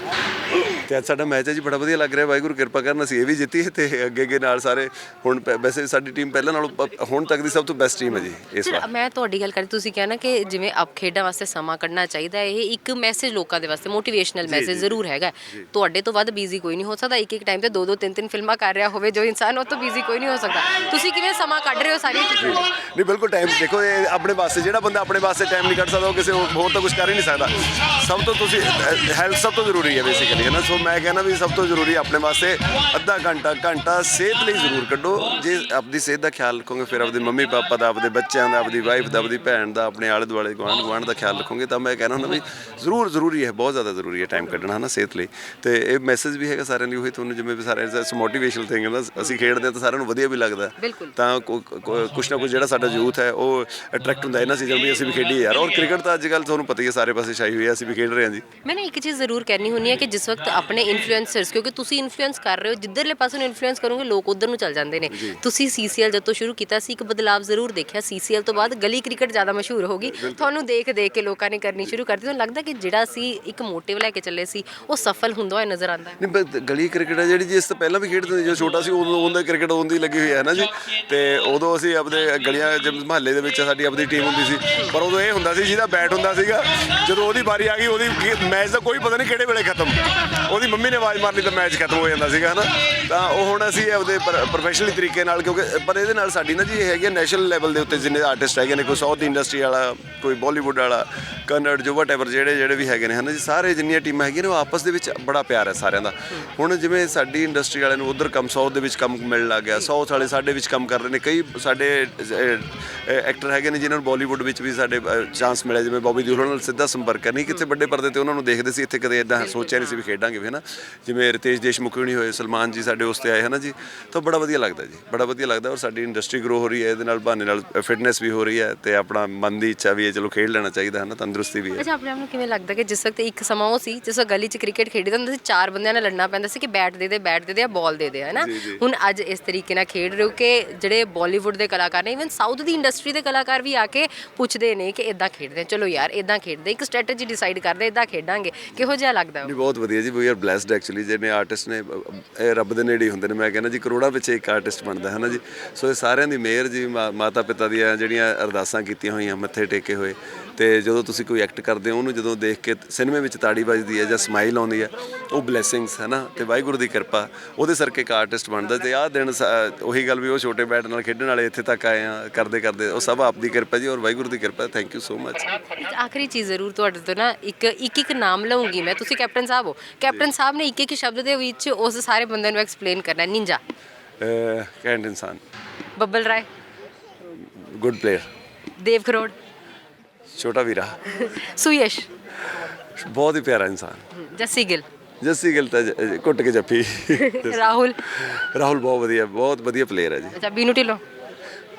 [SPEAKER 5] ਤੇ ਅੱਜ ਸਾਡਾ ਮੈਚ ਹੈ ਜੀ ਬੜਾ ਵਧੀਆ ਲੱਗ ਰਿਹਾ ਵਾਹਿਗੁਰੂ ਕਿਰਪਾ ਕਰਨ ਅਸੀਂ ਇਹ ਵੀ ਜਿੱਤੀਏ ਤੇ ਅੱਗੇ ਅੱਗੇ ਨਾਲ ਸਾਰੇ ਹੁਣ ਪ- ਵੈਸੇ ਸਾਡੀ ਟੀਮ ਪਹਿਲਾਂ ਨਾਲੋਂ ਪ- ਹੁਣ ਤੱਕ ਦੀ ਸਭ ਤੋਂ ਬੈਸਟ ਟੀਮ ਹੈ ਜੀ ਇਸ ਵਾਰ।
[SPEAKER 1] ਮੈਂ ਤੁਹਾਡੀ ਗੱਲ ਕਰੀ ਤੁਸੀਂ ਕਿਹਾ ਨਾ ਕਿ ਜਿਵੇਂ ਆਪ ਖੇਡਾਂ ਵਾਸਤੇ ਸਮਾਂ ਕੱਢਣਾ ਚਾਹੀਦਾ ਹੈ, ਇਹ ਇੱਕ ਮੈਸੇਜ ਲੋਕਾਂ ਦੇ ਵਾਸਤੇ ਮੋਟੀਵੇਸ਼ਨਲ ਮੈਸੇਜ ਜ਼ਰੂਰ ਹੈਗਾ। ਤੁਹਾਡੇ ਤੋਂ ਵੱਧ ਬਿਜ਼ੀ ਕੋਈ ਨਹੀਂ ਹੋ ਸਕਦਾ ਇੱਕ ਇੱਕ ਟਾਈਮ ਤੇ ਦੋ ਦੋ ਤਿੰਨ ਤਿੰਨ ਫਿਲਮਾਂ ਕਰ ਰਿਹਾ ਹੋਵੇ ਜੋ ਇਨਸਾਨ ਉਹ ਤੋਂ ਬਿਜ਼ੀ ਕੋਈ ਨਹੀਂ ਹੋ ਸਕਦਾ। ਤੁਸੀਂ ਕਿਵੇਂ ਸਮਾਂ ਕੱਢ ਰਹੇ ਹੋ ਸਾਰੀਆਂ ਚੀਜ਼ਾਂ? ਲਈ
[SPEAKER 5] ਨਹੀਂ ਬਿਲਕੁਲ ਟਾਈਮ ਦੇਖੋ ਇਹ ਆਪਣੇ ਵਾਸਤੇ ਜਿਹੜਾ ਬੰਦਾ ਆਪਣੇ ਵਾਸਤੇ ਟਾਈਮ ਨਹੀਂ ਕੱਢ ਸਕਦਾ ਉਹ ਕਿਸੇ ਹੋਰ ਹੋਰ ਤਾਂ ਕੁਝ ਕਰ ਹੀ ਨਹੀਂ ਸਕਦਾ। ਸਭ ਤੋਂ ਤੁਸੀਂ ਹੈਲਥ ਸਭ ਤੋਂ ਜ਼ਰੂਰੀ ਹੈ ਬੇਸਿਕਲੀ ਹੈ ਨਾ? ਸੋ ਮੈਂ ਕਹਿੰਦਾ ਵੀ ਸਭ ਤੋਂ ਜ਼ਰੂਰੀ ਆਪਣੇ ਵਾਸਤੇ ਅੱਧਾ ਘੰਟਾ ਘੰਟਾ ਸਿਹਤ ਲਈ ਜ਼ਰੂਰ ਕੱਢੋ। ਜੇ ਆਪਦੀ ਸਿਹਤ ਦਾ ਖਿਆਲ ਰੱਖੋਗੇ ਫਿਰ ਆਪਦੇ ਮੰਮੀ ਪਾਪਾ ਦਾ ਆਪਦੇ ਬੱਚਿਆਂ ਦਾ ਆਪਦੀ ਵਾਈਫ ਦਾ ਆਪਦੀ ਭੈਣ ਦਾ ਆਪਣੇ ਆਲੇ ਦੁਆਲੇ ਗੁਆਂਢ ਗੁਆਂਢ ਦਾ ਖਿਆਲ ਰੱਖੋਗੇ ਤਾਂ ਮੈਂ ਕਹਿੰਦਾ ਹੁੰਦਾ ਵੀ ਜ਼ਰੂਰ ਜ਼ਰੂਰੀ ਹੈ ਬਹੁਤ ਜ਼ਿਆਦਾ ਜ਼ਰੂਰੀ ਹੈ ਟਾਈਮ ਕੱਢਣਾ ਹੈ ਨਾ ਸਿਹਤ ਲਈ। ਤੇ ਇਹ ਮੈਸੇਜ ਵੀ ਹੈਗਾ ਸਾਰਿਆਂ ਲਈ ਉਹੀ ਤੁਹਾਨੂੰ ਜਿਵੇਂ ਵੀ ਸਾਰੇ ਮੋਟੀਵੇਸ਼ਨਲ ਥਿੰਗ ਹੈ ਨਾ ਅਸੀਂ ਖੇਡਦੇ ਹਾਂ ਤਾਂ ਸਾਰਿਆਂ ਨੂੰ ਵਧੀਆ ਵੀ ਲੱਗਦਾ। ਤਾਂ ਕੁਛ ਨਾ ਕੁਛ ਜਿਹੜਾ ਸਾਡਾ ਯੂਥ ਹੈ ਉਹ ਅਟਰੈਕਟ ਹੁੰਦਾ ਇਹਨਾਂ ਚੀਜ਼ਾਂ ਵੀ ਅਸੀਂ ਵੀ ਖੇਡੀਏ ਯਾਰ। ਔਰ ਕ੍ਰਿਕਟ ਤਾਂ ਅੱਜ ਕੱਲ੍ਹ ਤੁਹਾਨੂੰ ਪਤਾ ਹੀ ਹੈ ਸਾਰੇ ਪਾਸੇ ਛਾਈ ਹੋਈ ਹੈ ਅਸੀਂ ਵੀ ਖੇਡ ਰਹੇ ਹਾਂ ਜੀ।
[SPEAKER 1] ਮੈਂ ਇੱਕ ਚੀਜ਼ ਜ਼ਰੂਰ ਕਹਿਣੀ ਹੁੰਦੀ ਹੈ ਕਿ ਜਿਸ ਵਕਤ ਆਪਣੇ ਇਨਫਲੂਐਂਸਰਸ ਕਿਉਂਕਿ ਤੁਸੀਂ ਇਨਫਲੂਐਂਸ ਕਰ ਰਹੇ ਹੋ ਜਿੱਧਰਲੇ ਪਾਸੇ ਨੂੰ ਇਨਫਲੂਐਂਸ ਕਰੋਗੇ ਲੋਕ ਉਧਰ ਨੂੰ ਚੱਲ ਜਾਂਦੇ ਨੇ। ਤੁਸੀਂ ਸੀਸੀਐਲ ਜਦੋਂ ਸ਼ੁਰੂ ਕੀਤਾ ਸੀ ਇੱਕ ਬਦਲਾਵ ਜ਼ਰੂਰ ਦੇਖਿਆ। ਸੀਸੀਐਲ ਤੋਂ ਬਾਅਦ ਗਲੀ ਕ੍ਰਿਕਟ ਜ਼ਿਆਦਾ ਮਸ਼ਹੂਰ ਹੋ ਗਈ। ਤੁਹਾਨੂੰ ਦੇਖ ਦੇਖ ਕੇ ਲੋਕਾਂ ਨੇ ਕਰਨੀ ਸ਼ੁਰੂ ਕਰ ਦਿੱਤੀ ਤੁਹਾਨੂੰ ਲੱਗਦਾ ਕਿ ਜਿਹੜਾ ਅਸੀਂ ਇੱਕ ਮੋਟਿਵ ਲੈ ਕੇ ਚੱਲੇ ਸੀ ਉਹ ਸਫਲ ਹੁੰਦਾ ਹੋਇਆ ਨਜ਼ਰ ਆਉਂਦਾ
[SPEAKER 5] ਨਹੀਂ ਬਸ ਗਲੀ ਕ੍ਰਿਕਟ ਹੈ ਜਿਹੜੀ ਜੀ ਇਸ ਤੋਂ ਪਹਿਲਾਂ ਵੀ ਖੇਡਦੇ ਸੀ। ਜਦੋਂ ਛੋਟਾ ਸੀ ਉਦੋਂ ਉਹਦਾ ਕ੍ਰਿਕਟ ਉਹਦੀ ਲੱਗੀ ਹੋਈ ਹੈ ਨਾ ਜੀ। ਤੇ ਉਦੋਂ ਅਸੀਂ ਆਪਦੇ ਗਲੀਆਂ ਜਿਵੇਂ ਮਹੱਲੇ ਦੇ ਵਿੱਚ ਸਾਡੀ ਆਪਦੀ ਟੀਮ ਹੁੰਦੀ ਸੀ। ਪਰ ਉਦੋਂ ਇਹ ਹੁੰਦਾ ਸੀ ਜਿਹਦਾ ਬੈਟ ਹੁੰਦਾ ਸੀਗਾ ਜਦੋਂ ਉਹਦੀ ਵਾਰੀ ਆ ਗਈ ਉਹਦੀ ਮੈਚ ਦਾ ਕੋਈ ਪਤਾ ਨਹੀਂ ਕਿਹੜੇ ਵੇਲੇ ਖਤਮ। ਉਹਦੀ ਮੰਮੀ ਨੇ ਆਵਾਜ਼ ਮਾਰ ਲਈ ਤਾਂ ਮੈਚ ਖਤਮ ਹੋ ਜਾਂਦਾ ਸੀਗਾ, ਹਨਾ? ਤਾਂ ਉਹ ਹੁਣ ਅਸੀਂ ਆਪਦੇ ਪ੍ਰੋਫੈਸ਼ਨਲੀ ਤਰੀਕੇ ਨਾਲ, ਕਿਉਂਕਿ, ਪਰ ਇਹਦੇ ਨਾਲ ਸਾਡੀ ਨਾ ਜੀ ਇਹ ਹੈਗੀ ਨੈਸ਼ਨਲ ਲੈਵਲ ਦੇ ਉੱਤੇ ਜਿੰਨੇ ਆਰਟਿਸਟ ਹੈਗੇ ਨੇ, ਕੋਈ ਸਾਊਥ ਇੰਡਸਟਰੀ ਵਾਲਾ, ਕੋਈ ਬਾਲੀਵੁੱਡ ਵਾਲਾ ਕੰਨੜ ਜੋ ਵਟਐਵਰ ਜਿਹੜੇ ਜਿਹੜੇ ਵੀ ਹੈਗੇ ਨੇ, ਹਨਾ ਜੀ? ਸਾਰੇ ਜਿੰਨੀਆਂ ਟੀਮਾਂ ਹੈਗੀਆਂ ਨੇ, ਉਹ ਆਪਸ ਦੇ ਵਿੱਚ ਬੜਾ ਪਿਆਰ ਹੈ ਸਾਰਿਆਂ ਦਾ। ਹੁਣ ਜਿਵੇਂ ਸਾਡੀ ਇੰਡਸਟਰੀ ਵਾਲਿਆਂ ਨੂੰ ਉਧਰ ਕੰਮ ਸਾਊਥ ਦੇ ਵਿੱਚ ਕੰਮ ਮਿਲਣ ਲੱਗ ਗਿਆ ਸਾਊਥ ਵਾਲੇ ਸਾਡੇ ਵਿੱਚ ਕੰਮ ਕਰ ਰਹੇ ਨੇ, ਕਈ ਸਾਡੇ ਐਕਟਰ ਹੈਗੇ ਨੇ ਜਿਨ੍ਹਾਂ ਨੂੰ ਬਾਲੀਵੁੱਡ ਵਿੱਚ ਵੀ ਸਾਡੇ ਚਾਂਸ ਮਿਲਿਆ, ਜਿਵੇਂ ਬੌਬੀ ਦਿਓਲ ਨਾਲ ਸਿੱਧਾ ਸੰਪਰਕ ਹੈ, ਨਹੀਂ ਕਿਤੇ ਵੱਡੇ ਪਰਦੇ ਤੇ ਉਹਨਾਂ ਨੂੰ ਦੇਖਦੇ ਸੀ, ਇੱਥੇ ਕਦੇ ਇਦਾਂ ਸੋਚਿਆ ਨਹੀਂ ਸੀ ਵੀ ਖੇਡਾਂਗੇ ਵੀ ਹਨਾ ਜਿਵੇਂ ਰਿਤੇਸ਼ ਦੇਸ਼ਮੁਖ ਨਹੀਂ ਹੋਏ ਸਲਮਾਨ ਜੀ ਸਾਡੇ ਉਸ ਤੇ ਆਏ ਹਨਾ ਜੀ। ਤਾਂ ਬੜਾ ਵਧੀਆ ਲੱਗਦਾ ਜੀ ਬੜਾ ਵਧੀਆ ਲੱਗਦਾ ਔਰ ਸਾਡੀ ਇੰਡਸਟਰੀ ਗਰੋ ਹੋ ਰਹੀ ਹੈ ਇਹਦੇ ਨਾਲ ਬਹਾਨੇ ਨਾਲ ਫਿਟਨੈਸ ਵੀ ਹੋ ਰਹੀ ਹੈ ਤੇ ਆਪਣਾ ਮਨ ਦੀ ਇੱਛਾ ਵੀ ਹੈ ਚਲੋ ਖੇਡ ਲੈਣਾ ਚਾਹੀਦਾ ਹੈ ਨਾ ਤੰਦਰੁਸਤੀ ਵੀ ਹੈ।
[SPEAKER 1] ਅੱਛਾ ਆਪਣੇ ਆਪ ਨੂੰ ਕਿਵੇਂ ਲੱਗਦਾ ਕਿ ਜਿਸ ਵਕਤ ਇੱਕ ਸਮਾਂ ਉਹ ਸੀ ਜਿਸ ਵਕਤ ਗਲੀ 'ਚ ਕ੍ਰਿਕਟ ਖੇਡਦਾ ਹੁੰਦਾ ਸੀ ਚਾਰ ਬੰਦਿਆਂ ਨਾਲ ਲੜਨਾ ਪੈਂਦਾ ਸੀ ਕਿ ਬੈਟ ਦੇ ਦੇ ਬੈਟ ਦੇ ਦੇ ਜਾਂ ਬਾਲ ਦੇ ਦੇ ਹੈ ਨਾ। ਹੁਣ ਅੱਜ ਇਸ ਤਰੀਕੇ ਨਾਲ ਖੇਡ ਰਹੇ ਹੋ ਕਿ ਜਿਹੜੇ ਬਾਲੀਵੁੱਡ ਦੇ ਕਲਾਕਾਰ ਨੇ ਇਵਨ ਸਾਊਥ ਦੀ ਇੰਡਸਟਰੀ ਦੇ ਕਲਾਕਾਰ ਵੀ ਆ ਕੇ ਪੁੱਛਦੇ ਨੇ ਕਿ ਇਦਾਂ ਖੇਡਦੇ। ਚਲੋ ਯਾਰ ਇਦਾਂ ਖੇਡਦੇ ਇੱਕ ਸਟ੍ਰੈਟਜੀ ਡਿਸਾਈਡ ਕਰਦੇ ਇਦਾਂ ਖੇਡਾਂਗੇ। ਕਿਹੋ ਜਿਹਾ ਲੱਗਦਾ?
[SPEAKER 5] ਨਹੀਂ ਬਹੁਤ ਵਧੀਆ ਜੀ ਵੀ ਆਰ ਬlesed ਐਕਚੁਅਲੀ ਜਿਹਨੇ ਆਰਟਿਸਟ ਨੇ ਇਹ ਰੱਬ ਦੇ ਨੇੜੇ ਹੁੰਦੇ ਨੇ। ਮੈਂ ਕਹਿੰਦਾ ਜੀ, ਕਰੋੜਾਂ ਵਿੱਚ ਇੱਕ ਆਰਟਿਸਟ ਬਣਦਾ ਹੈ ਨਾ ਜੀ? ਸੋ ਇਹ ਸਾਰਿਆਂ ਦੀ ਮਿਹਰ ਜੀ, ਮਾ- ਮਾਤਾ ਪਿਤਾ ਦੀਆਂ ਜਿਹੜੀਆਂ ਅਰਦਾਸਾਂ ਕੀਤੀਆਂ ਹੋਈਆਂ, ਮੱਥੇ ਟੇਕੇ ਹੋਏ, ਤੇ ਜਦੋਂ ਤੁਸੀਂ ਕੋਈ ਐਕਟ ਕਰਦੇ ਹੋ, ਉਹਨੂੰ ਜਦੋਂ ਦੇਖ ਕੇ ਸਿਨੇਮੇ ਵਿੱਚ ਤਾੜੀ ਵੱਜਦੀ ਹੈ ਜਾਂ ਸਮਾਈਲ ਆਉਂਦੀ ਹੈ, ਉਹ ਬਲੇਸਿੰਗਸ ਹੈ ਨਾ ਤੇ ਵਾਹਿਗੁਰੂ ਦੀ ਕਿਰਪਾ, ਉਹਦੇ ਸਰਕੇ ਇੱਕ ਆਰਟਿਸਟ ਬਣਦਾ ਤੇ ਆਹ ਦਿਨ ਉਹੀ ਗੱਲ ਵੀ ਉਹ ਛੋਟੇ ਬੈਟ ਨਾਲ ਖੇਡਣ ਵਾਲੇ ਇੱਥੇ ਤੱਕ ਆਏ ਆ, ਕਰਦੇ ਕਰਦੇ, ਉਹ ਸਭ ਆਪ ਦੀ ਕਿਰਪਾ ਜੀ, ਔਰ ਵਾਹਿਗੁਰੂ ਦੀ ਕਿਰਪਾ ਥੈਂਕ ਯੂ ਸੋ ਮਚ
[SPEAKER 1] ਆਖਰੀ ਚੀਜ਼ ਜ਼ਰੂਰ ਤੁਹਾਡੇ ਤੋਂ ਨਾ, ਇੱਕ ਇੱਕ ਇੱਕ ਨਾਮ ਲਵਾਂਗੀ ਮੈਂ। ਤੁਸੀਂ ਕੈਪਟਨ ਸਾਹਿਬ ਹੋ। ਕੈਪਟਨ ਸਾਹਿਬ ਨੇ ਇੱਕ ਇੱਕ ਸ਼ਬਦ ਦੇ ਵਿੱਚ ਉਸ ਸਾਰੇ ਬੰਦੇ ਨੂੰ ਐਕਸਪਲੇਨ ਕਰਨਾ ਨਿੰਜਾ।
[SPEAKER 5] ਕੈਂਡ ਇਨਸਾਨ।
[SPEAKER 1] ਬੱਬਲ ਰਾਏ।
[SPEAKER 5] Good player
[SPEAKER 1] Dev Kharoud.
[SPEAKER 5] ਛੋਟਾ ਵੀਰਾ।
[SPEAKER 1] ਸੁਯਸ਼।
[SPEAKER 5] ਬਹੁਤ ਹੀ ਪਿਆਰਾ ਇਨਸਾਨ।
[SPEAKER 1] ਜੱਸੀ ਗਿੱਲ।
[SPEAKER 5] ਜੱਸੀ ਗਿੱਲ ਤਾਂ ਘੁੱਟ ਕੇ ਜੱਫੀ।
[SPEAKER 1] ਰਾਹੁਲ।
[SPEAKER 5] ਰਾਹੁਲ ਬਹੁਤ ਵਧੀਆ ਬਹੁਤ ਵਧੀਆ ਪਲੇਅਰ ਹੈ ਜੀ।
[SPEAKER 1] ਅੱਛਾ ਬੀਨੂ ਢਿੱਲੋਂ।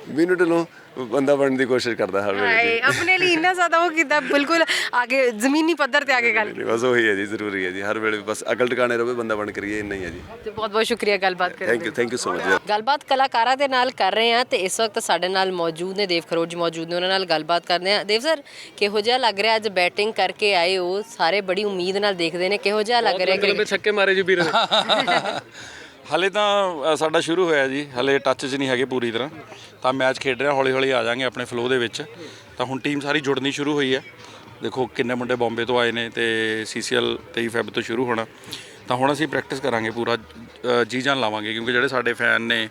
[SPEAKER 5] ਮੈਨੂੰ ਢਿੱਲੋਂ ਬੰਦਾ ਬਣਨ ਦੀ ਕੋਸ਼ਿਸ਼ ਕਰਦਾ ਹਰ ਵੇਲੇ
[SPEAKER 1] ਹਾਏ ਆਪਣੇ ਲਈ ਇੰਨਾ ਜ਼ਿਆਦਾ ਉਹ ਕੀਤਾ ਬਿਲਕੁਲ ਆਗੇ ਜ਼ਮੀਨੀ ਪੱਧਰ ਤੇ ਆਗੇ ਗੱਲ।
[SPEAKER 5] ਜੀ ਬਸ ਉਹੀ ਹੈ ਜੀ ਜ਼ਰੂਰੀ ਹੈ ਜੀ ਹਰ ਵੇਲੇ ਬਸ ਅਕਲ ਟਿਕਾਣੇ ਰਵੇ ਬੰਦਾ ਬਣ ਕਰੀਏ ਇੰਨਾ ਹੀ ਹੈ ਜੀ।
[SPEAKER 1] ਤੇ ਬਹੁਤ ਬਹੁਤ ਸ਼ੁਕਰੀਆ ਗੱਲਬਾਤ ਕਰਨ
[SPEAKER 5] thank you thank you so much
[SPEAKER 1] ਗੱਲਬਾਤ ਕਲਾਕਾਰਾਂ ਦੇ ਨਾਲ ਕਰ ਰਹੇ ਹਾਂ ਤੇ ਇਸ ਵਕਤ ਸਾਡੇ ਨਾਲ ਮੌਜੂਦ ਨੇ ਦੇਵ ਖਰੋੜ ਜੀ ਮੌਜੂਦ ਨੇ ਉਹਨਾਂ ਨਾਲ ਗੱਲਬਾਤ ਕਰਦੇ ਹਾਂ। ਦੇਵ ਸਰ ਕਿਹੋ ਜਿਹਾ ਲੱਗ ਰਿਹਾ ਅੱਜ ਬੈਟਿੰਗ ਕਰਕੇ ਆਏ ਹੋ? ਸਾਰੇ ਬੜੀ ਉਮੀਦ ਨਾਲ ਦੇਖਦੇ ਨੇ ਕਿਹੋ ਜਿਹਾ ਲੱਗ ਰਿਹਾ ਕਿ
[SPEAKER 2] ਛੱਕੇ ਮਾਰੇ ਜੀ ਵੀਰ। ਨੇ
[SPEAKER 6] ਹਲੇ ਤਾਂ ਅ, ਸਾਡਾ ਸ਼ੁਰੂ ਹੋਇਆ ਜੀ। ਹਲੇ ਟੱਚ 'ਚ ਨਹੀਂ ਹੈਗੇ ਪੂਰੀ ਤਰ੍ਹਾਂ। ਤਾਂ ਮੈਚ ਖੇਡ ਰਿਹਾ ਹੌਲੀ ਹੌਲੀ ਆ ਜਾਾਂਗੇ ਆਪਣੇ ਫਲੋ ਦੇ ਵਿੱਚ। ਤਾਂ ਹੁਣ ਟੀਮ ਸਾਰੀ ਜੁੜਨੀ ਸ਼ੁਰੂ ਹੋਈ ਹੈ। ਦੇਖੋ ਕਿੰਨੇ ਮੁੰਡੇ ਬੰਬੇ ਤੋਂ ਆਏ ਨੇ ਤੇ ਸੀਸੀਐਲ 23 ਫੈਬ ਤੋਂ ਸ਼ੁਰੂ ਹੋਣਾ। ਤਾਂ ਹੁਣ ਅਸੀਂ ਪ੍ਰੈਕਟਿਸ ਕਰਾਂਗੇ ਪੂਰਾ ਅ, ਜੀ ਜਾਨ ਲਾਵਾਂਗੇ। ਕਿਉਂਕਿ ਜਿਹੜੇ ਸਾਡੇ ਫੈਨ ਨੇ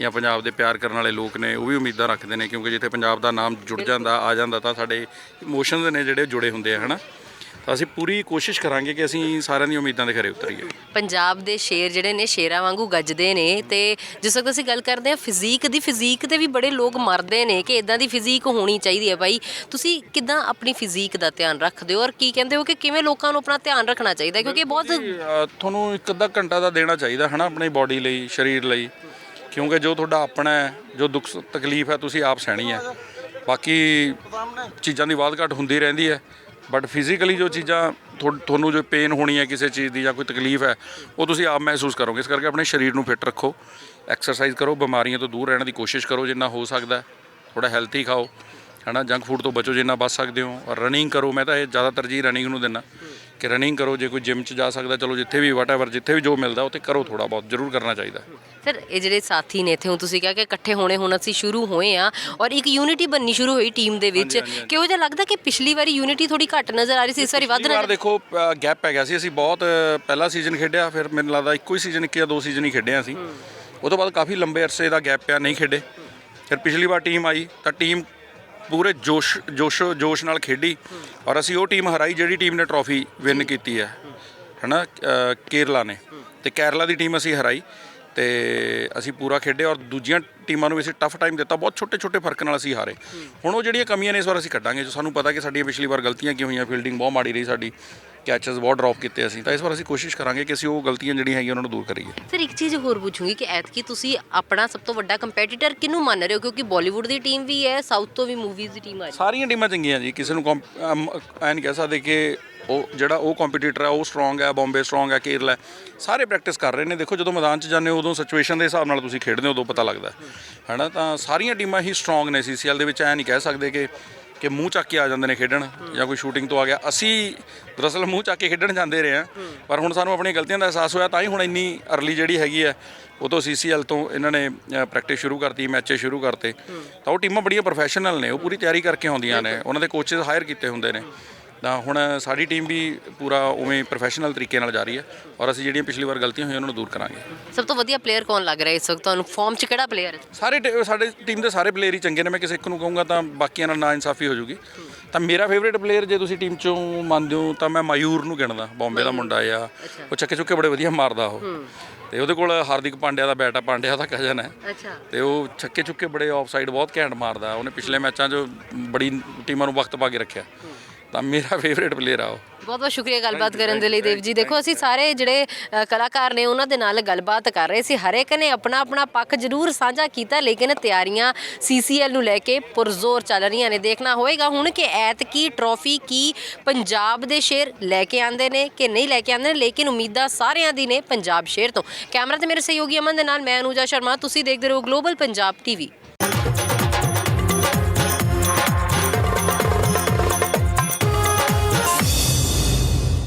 [SPEAKER 6] ਜਾਂ ਪੰਜਾਬ ਦੇ ਪਿਆਰ ਕਰਨ ਵਾਲੇ ਲੋਕ ਨੇ ਉਹ ਵੀ ਉਮੀਦਾਂ ਰੱਖਦੇ ਨੇ। ਕਿਉਂਕਿ ਜਿੱਥੇ ਪੰਜਾਬ ਦਾ ਨਾਮ ਜੁੜ ਜਾਂਦਾ ਆ ਜਾਂਦਾ ਤਾਂ ਸਾਡੇ ਇਮੋਸ਼ਨਸ ਨੇ ਜਿਹੜੇ ਜੁੜੇ ਹੁੰਦੇ ਆ ਹਨਾ? ਤਾਂ ਅਸੀਂ ਪੂਰੀ ਕੋਸ਼ਿਸ਼ ਕਰਾਂਗੇ ਕਿ ਅਸੀਂ ਸਾਰਿਆਂ ਦੀਆਂ ਉਮੀਦਾਂ ਦੇ ਖਰੇ ਉਤਰੀਏ।
[SPEAKER 1] ਪੰਜਾਬ ਦੇ ਸ਼ੇਰ ਜਿਹੜੇ ਨੇ ਸ਼ੇਰਾਂ ਵਾਂਗੂ ਗੱਜਦੇ ਨੇ ਤੇ ਜਿਸ ਵਕਤ ਅਸੀਂ ਗੱਲ ਕਰਦੇ ਹਾਂ ਫਿਜ਼ੀਕ ਦੀ ਫਿਜ਼ੀਕ ਤੇ ਵੀ ਬੜੇ ਲੋਕ ਮਰਦੇ ਨੇ ਕਿ ਇਦਾਂ ਦੀ ਫਿਜ਼ੀਕ ਹੋਣੀ ਚਾਹੀਦੀ ਹੈ ਭਾਈ। ਤੁਸੀਂ ਕਿਦਾਂ ਆਪਣੀ ਫਿਜ਼ੀਕ ਦਾ ਧਿਆਨ ਰੱਖਦੇ ਹੋ ਔਰ ਕੀ ਕਹਿੰਦੇ ਹੋ ਕਿ ਕਿਵੇਂ ਲੋਕਾਂ ਨੂੰ ਆਪਣਾ ਧਿਆਨ ਰੱਖਣਾ ਚਾਹੀਦਾ? ਕਿਉਂਕਿ ਇਹ ਬਹੁਤ
[SPEAKER 6] ਤੁਹਾਨੂੰ ਇੱਕ ਅੱਧਾ ਘੰਟਾ ਦਾ ਦੇਣਾ ਚਾਹੀਦਾ ਹਨਾ ਆਪਣੀ ਬਾਡੀ ਲਈ ਸਰੀਰ ਲਈ। ਕਿਉਂਕਿ ਜੋ ਤੁਹਾਡਾ ਆਪਣਾ ਹੈ ਜੋ ਦੁੱਖ ਤਕਲੀਫ ਹੈ ਤੁਸੀਂ ਆਪ ਸਹਿਣੀ ਹੈ। ਬਾਕੀ ਚੀਜ਼ਾਂ ਦੀ ਵਾਧ ਘਟ ਹੁੰਦੀ ਰਹਿੰਦੀ ਹੈ। ਬਟ ਫਿਜ਼ੀਕਲੀ ਜੋ ਚੀਜ਼ਾਂ ਤੁਹਾ- ਤੁਹਾਨੂੰ ਜੋ ਪੇਨ ਹੋਣੀ ਹੈ ਕਿਸੇ ਚੀਜ਼ ਦੀ ਜਾਂ ਕੋਈ ਤਕਲੀਫ ਹੈ, ਉਹ ਤੁਸੀਂ ਆਪ ਮਹਿਸੂਸ ਕਰੋਗੇ। ਇਸ ਕਰਕੇ ਆਪਣੇ ਸਰੀਰ ਨੂੰ ਫਿੱਟ ਰੱਖੋ ਐਕਸਰਸਾਈਜ਼ ਕਰੋ, ਬਿਮਾਰੀਆਂ ਤੋਂ ਦੂਰ ਰਹਿਣ ਦੀ ਕੋਸ਼ਿਸ਼ ਕਰੋ ਜਿੰਨਾ ਹੋ ਸਕਦਾ ਥੋੜਾ ਹੈਲਥੀ ਖਾਓ, ਹਨਾ? ਜੰਕ ਫੂਡ ਤੋਂ ਬਚੋ ਜਿੰਨਾ ਬਚ ਸਕਦੇ ਹੋ। ਔਰ ਰਨਿੰਗ ਕਰੋ, ਮੈਂ ਤਾਂ ਇਹ ਜ਼ਿਆਦਾ ਤਰਜੀਹ ਰਨਿੰਗ ਨੂੰ ਦਿੰਦਾ। ਕਿ ਰਨਿੰਗ ਕਰੋ ਜੇ ਕੋਈ ਜਿਮ 'ਚ ਜਾ ਸਕਦਾ ਚਲੋ ਜਿੱਥੇ ਵੀ ਵਾਟਐਵਰ ਜਿੱਥੇ ਵੀ ਜੋ ਮਿਲਦਾ ਉੱਥੇ ਕਰੋ ਥੋੜਾ ਬਹੁਤ ਜ਼ਰੂਰ ਕਰਨਾ ਚਾਹੀਦਾ।
[SPEAKER 1] ਸਰ ਇਹ ਜਿਹੜੇ ਸਾਥੀ ਨੇ ਇੱਥੇ ਹੁਣ ਤੁਸੀਂ ਕਿਹਾ ਕਿ ਇਕੱਠੇ ਹੋਣੇ ਹੁਣ ਅਸੀਂ ਸ਼ੁਰੂ ਹੋਏ ਆ ਔਰ ਇੱਕ ਯੂਨਿਟੀ ਬੰਨੀ ਸ਼ੁਰੂ ਹੋਈ ਟੀਮ ਦੇ ਵਿੱਚ। ਕਿਉਂ ਜਿਹਾ ਲੱਗਦਾ ਕਿ ਪਿਛਲੀ ਵਾਰੀ ਯੂਨਿਟੀ ਥੋੜੀ ਘੱਟ ਨਜ਼ਰ ਆ ਰਹੀ ਸੀ ਇਸ ਵਾਰੀ ਵੱਧ ਨਜ਼ਰ
[SPEAKER 6] ਦੇਖੋ ਗੈਪ ਪੈ ਗਿਆ ਸੀ ਅਸੀਂ ਬਹੁਤ ਪਹਿਲਾ ਸੀਜ਼ਨ ਖੇਡਿਆ ਫਿਰ ਮੈਨੂੰ ਲੱਗਦਾ ਇੱਕੋ ਹੀ ਸੀਜ਼ਨ ਇੱਕ ਜਾਂ ਦੋ ਸੀਜ਼ਨ ਹੀ ਖੇਡਿਆ ਸੀ ਉਹ ਤੋਂ ਬਾਅਦ ਕਾਫੀ ਲੰਬੇ ਅਰਸੇ ਦਾ ਗੈਪ ਪਿਆ ਨਹੀਂ ਖੇਡੇ। ਫਿਰ ਪਿਛਲੀ ਵਾਰ ਟੀਮ ਆਈ ਤਾਂ ਟੀਮ ਪੂਰੇ ਜੋਸ਼ ਜੋਸ਼ ਜੋਸ਼ ਨਾਲ ਖੇਡੀ ਔਰ ਅਸੀਂ ਉਹ ਟੀਮ ਹਰਾਈ ਜਿਹੜੀ ਟੀਮ ਨੇ ਟਰੋਫੀ ਵਿਨ ਕੀਤੀ ਹੈ ਹਨਾ ਅ, ਕੇਰਲਾ ਨੇ। ਤੇ ਕੇਰਲਾ ਦੀ ਟੀਮ ਅਸੀਂ ਹਰਾਈ ਤੇ ਅਸੀਂ ਪੂਰਾ ਖੇਡੇ ਔਰ ਦੂਜੀਆਂ ਟੀਮਾਂ ਨੂੰ ਵੀ ਅਸੀਂ ਟਫ ਟਾਈਮ ਦਿੱਤਾ ਬਹੁਤ ਛੋਟੇ ਛੋਟੇ ਫ਼ਰਕ ਨਾਲ ਅਸੀਂ ਹਾਰੇ। ਹੁਣ ਉਹ ਜਿਹੜੀਆਂ ਕਮੀਆਂ ਨੇ ਇਸ ਵਾਰ ਅਸੀਂ ਕੱਢਾਂਗੇ ਜੋ ਸਾਨੂੰ ਪਤਾ ਕਿ ਸਾਡੀਆਂ ਪਿਛਲੀ ਵਾਰ ਗਲਤੀਆਂ ਕੀ ਹੋਈਆਂ ਫੀਲਡਿੰਗ ਬਹੁਤ ਮਾੜੀ ਰਹੀ ਸਾਡੀ। ਕੈਚਸ ਬਹੁਤ ਡ੍ਰੌਪ ਕੀਤੇ ਅਸੀਂ ਤਾਂ ਇਸ ਵਾਰ ਅਸੀਂ ਕੋਸ਼ਿਸ਼ ਕਰਾਂਗੇ ਕਿ ਅਸੀਂ ਉਹ ਗਲਤੀਆਂ ਜਿਹੜੀਆਂ ਹੈਗੀਆਂ ਉਹਨਾਂ ਨੂੰ ਦੂਰ ਕਰੀਏ।
[SPEAKER 1] ਸਰ ਇੱਕ ਚੀਜ਼ ਹੋਰ ਪੁੱਛੂੰਗੀ ਕਿ ਐਤਕੀ ਤੁਸੀਂ ਆਪਣਾ ਸਭ ਤੋਂ ਵੱਡਾ ਕੰਪੀਟੀਟਰ ਕਿਹਨੂੰ ਮੰਨ ਰਹੇ ਹੋ? ਕਿਉਂਕਿ ਬਾਲੀਵੁੱਡ ਦੀ ਟੀਮ ਵੀ ਹੈ ਸਾਊਥ ਤੋਂ ਵੀ ਮੂਵੀਜ਼ ਦੀ ਟੀਮ ਆ ਰਹੀ
[SPEAKER 6] ਸਾਰੀਆਂ ਟੀਮਾਂ ਚੰਗੀਆਂ ਜੀ ਕਿਸੇ ਨੂੰ ਕੰਪ- ਅਮ, ਐਂ ਨਹੀਂ ਕਹਿ ਸਕਦੇ ਕਿ ਉਹ ਜਿਹੜਾ ਉਹ ਕੰਪੀਟੀਟਰ ਹੈ ਉਹ ਸਟਰੋਂਗ ਹੈ ਬੰਬੇ ਸਟਰੋਂਗ ਹੈ ਕੇਰਲਾ। ਸਾਰੇ ਪ੍ਰੈਕਟਿਸ ਕਰ ਰਹੇ ਨੇ। ਦੇਖੋ ਜਦੋਂ ਮੈਦਾਨ 'ਚ ਜਾਂਦੇ ਹੋ ਉਦੋਂ ਸਿਚੁਏਸ਼ਨ ਦੇ ਹਿਸਾਬ ਨਾਲ ਤੁਸੀਂ ਖੇਡਦੇ ਹੋ ਉਦੋਂ ਪਤਾ ਲੱਗਦਾ। ਹੈ ਹੈਨਾ ਤਾਂ ਸਾਰੀਆਂ ਟੀਮਾਂ ਹੀ ਸਟਰੋਂਗ ਨੇ। ਸੀਸੀਐਲ ਦੇ ਵਿੱਚ ਐਂ ਨਹੀਂ ਕਹਿ ਸਕਦੇ ਕਿ ਕਿ ਮੂੰਹ ਚੱਕ ਕੇ ਆ ਜਾਂਦੇ ਨੇ ਖੇਡਣ ਜਾਂ ਕੋਈ ਸ਼ੂਟਿੰਗ ਤੋਂ ਆ ਗਿਆ। ਅਸੀਂ ਦਰਅਸਲ ਮੂੰਹ ਚੱਕ ਕੇ ਖੇਡਣ ਜਾਂਦੇ ਰਹੇ ਹਾਂ, ਪਰ ਹੁਣ ਸਾਨੂੰ ਆਪਣੀਆਂ ਗਲਤੀਆਂ ਦਾ ਅਹਿਸਾਸ ਹੋਇਆ ਤਾਂ ਹੀ ਹੁਣ ਇੰਨੀ ਅਰਲੀ ਜਿਹੜੀ ਹੈਗੀ ਹੈ, ਉਹ ਤੋਂ ਸੀਸੀਐਲ ਤੋਂ ਇਹਨਾਂ ਨੇ ਪ੍ਰੈਕਟਿਸ ਸ਼ੁਰੂ ਕਰਤੀ ਮੈਚੇ ਸ਼ੁਰੂ ਕਰਤੇ। ਤਾਂ ਉਹ ਟੀਮਾਂ ਬੜੀਆਂ ਪ੍ਰੋਫੈਸ਼ਨਲ ਨੇ, ਉਹ ਪੂਰੀ ਤਿਆਰੀ ਕਰਕੇ ਆਉਂਦੀਆਂ ਨੇ। ਉਹਨਾਂ ਦੇ ਕੋਚਸ ਹਾਇਰ ਕੀਤੇ ਹੁੰਦੇ ਨੇ। ਤਾਂ ਹੁਣ ਸਾਡੀ ਟੀਮ ਵੀ ਪੂਰਾ ਉਵੇਂ ਪ੍ਰੋਫੈਸ਼ਨਲ ਤਰੀਕੇ ਨਾਲ ਜਾ ਰਹੀ ਹੈ ਔਰ ਅਸੀਂ ਜਿਹੜੀਆਂ ਪਿਛਲੀ ਵਾਰ ਗਲਤੀਆਂ ਹੋਈਆਂ ਉਹਨਾਂ ਨੂੰ ਦੂਰ ਕਰਾਂਗੇ।
[SPEAKER 1] ਸਭ ਤੋਂ ਵਧੀਆ ਪਲੇਅਰ ਕੌਣ ਲੱਗ ਰਿਹਾ ਇਸ ਵਕਤ? ਤੁਹਾਨੂੰ ਫਾਰਮ 'ਚ ਕਿਹੜਾ ਪਲੇਅਰ ਹੈ?
[SPEAKER 6] ਸਾਰੇ ਟ- ਸਾਡੇ ਟੀਮ ਦੇ ਸਾਰੇ ਪਲੇਅਰ ਹੀ ਚੰਗੇ ਨੇ ਮੈਂ ਕਿਸੇ ਇੱਕ ਨੂੰ ਕਹੂੰਗਾ ਤਾਂ ਬਾਕੀਆਂ ਨਾਲ ਨਾ ਇਨਸਾਫੀ ਹੋ ਜੂਗੀ। ਤਾਂ ਮੇਰਾ ਫੇਵਰੇਟ ਪਲੇਅਰ ਜੇ ਤੁਸੀਂ ਟੀਮ ਚੋਂ ਮੰਨਦੇ ਹੋ ਤਾਂ ਮੈਂ ਮਾਯੂਰ ਨੂੰ ਗਿਣਦਾ ਬੰਬੇ ਦਾ ਮੁੰਡਾ ਆ ਉਹ ਚੱਕੇ ਚੁੱਕੇ ਬੜੇ ਵਧੀਆ ਮਾਰਦਾ ਉਹ। ਤੇ ਉਹਦੇ ਕੋਲ ਹਾਰਦਿਕ ਪਾਂਡਿਆ ਦਾ ਬੈਟ ਆ ਪਾਂਡਿਆ ਦਾ ਕਜ਼ਨ ਹੈ।
[SPEAKER 1] ਅੱਛਾ।
[SPEAKER 6] ਤੇ ਉਹ ਛੱਕੇ ਚੁੱਕੇ ਬੜੇ ਆਫਸਾਈਡ ਬਹੁਤ ਘੈਂਟ ਮਾਰਦਾ ਉਹਨੇ ਪਿਛਲੇ ਮੈਚਾਂ 'ਚ ਬੜੀ ਟੀਮਾਂ ਨੂੰ ਵਕਤ ਪਾ ਕੇ ਰੱਖਿਆ। ਤਾਂ ਮੇਰਾ ਫੇਵਰੇਟ ਪਲੇਅਰ ਆ ਉਹ।
[SPEAKER 1] ਬਹੁਤ ਬਹੁਤ ਸ਼ੁਕਰੀਆ ਗੱਲਬਾਤ ਕਰਨ ਦੇ ਲਈ ਦੇਵ ਜੀ। ਦੇਖੋ ਅਸੀਂ ਸਾਰੇ ਜਿਹੜੇ ਅ, ਕਲਾਕਾਰ ਨੇ ਉਹਨਾਂ ਦੇ ਨਾਲ ਗੱਲਬਾਤ ਕਰ ਰਹੇ ਸੀ। ਹਰੇਕ ਨੇ ਆਪਣਾ ਆਪਣਾ ਪੱਖ ਜ਼ਰੂਰ ਸਾਂਝਾ ਕੀਤਾ ਲੇਕਿਨ ਤਿਆਰੀਆਂ ਸੀਸੀਐਲ ਨੂੰ ਲੈ ਕੇ ਪੁਰਜ਼ੋਰ ਚੱਲ ਰਹੀਆਂ ਨੇ। ਦੇਖਣਾ ਹੋਏਗਾ ਹੁਣ ਕਿ ਐਤਕੀ ਟਰੋਫੀ ਕੀ ਪੰਜਾਬ ਦੇ ਸ਼ੇਰ ਲੈ ਕੇ ਆਂਦੇ ਨੇ ਕਿ ਨਹੀਂ ਲੈ ਕੇ ਆਂਦੇ ਨੇ ਲੇਕਿਨ ਉਮੀਦਾਂ ਸਾਰਿਆਂ ਦੀ ਨੇ ਪੰਜਾਬ ਸ਼ੇਰ ਤੋਂ। ਕੈਮਰਾ ਤੇ ਮੇਰੇ ਸਹਿਯੋਗੀ ਅਮਨ ਦੇ ਨਾਲ ਮੈਂ ਅਨੂਜਾ ਸ਼ਰਮਾ। ਤੁਸੀਂ ਦੇਖਦੇ ਰਹੋ ਗਲੋਬਲ ਪੰਜਾਬ ਟੀਵੀ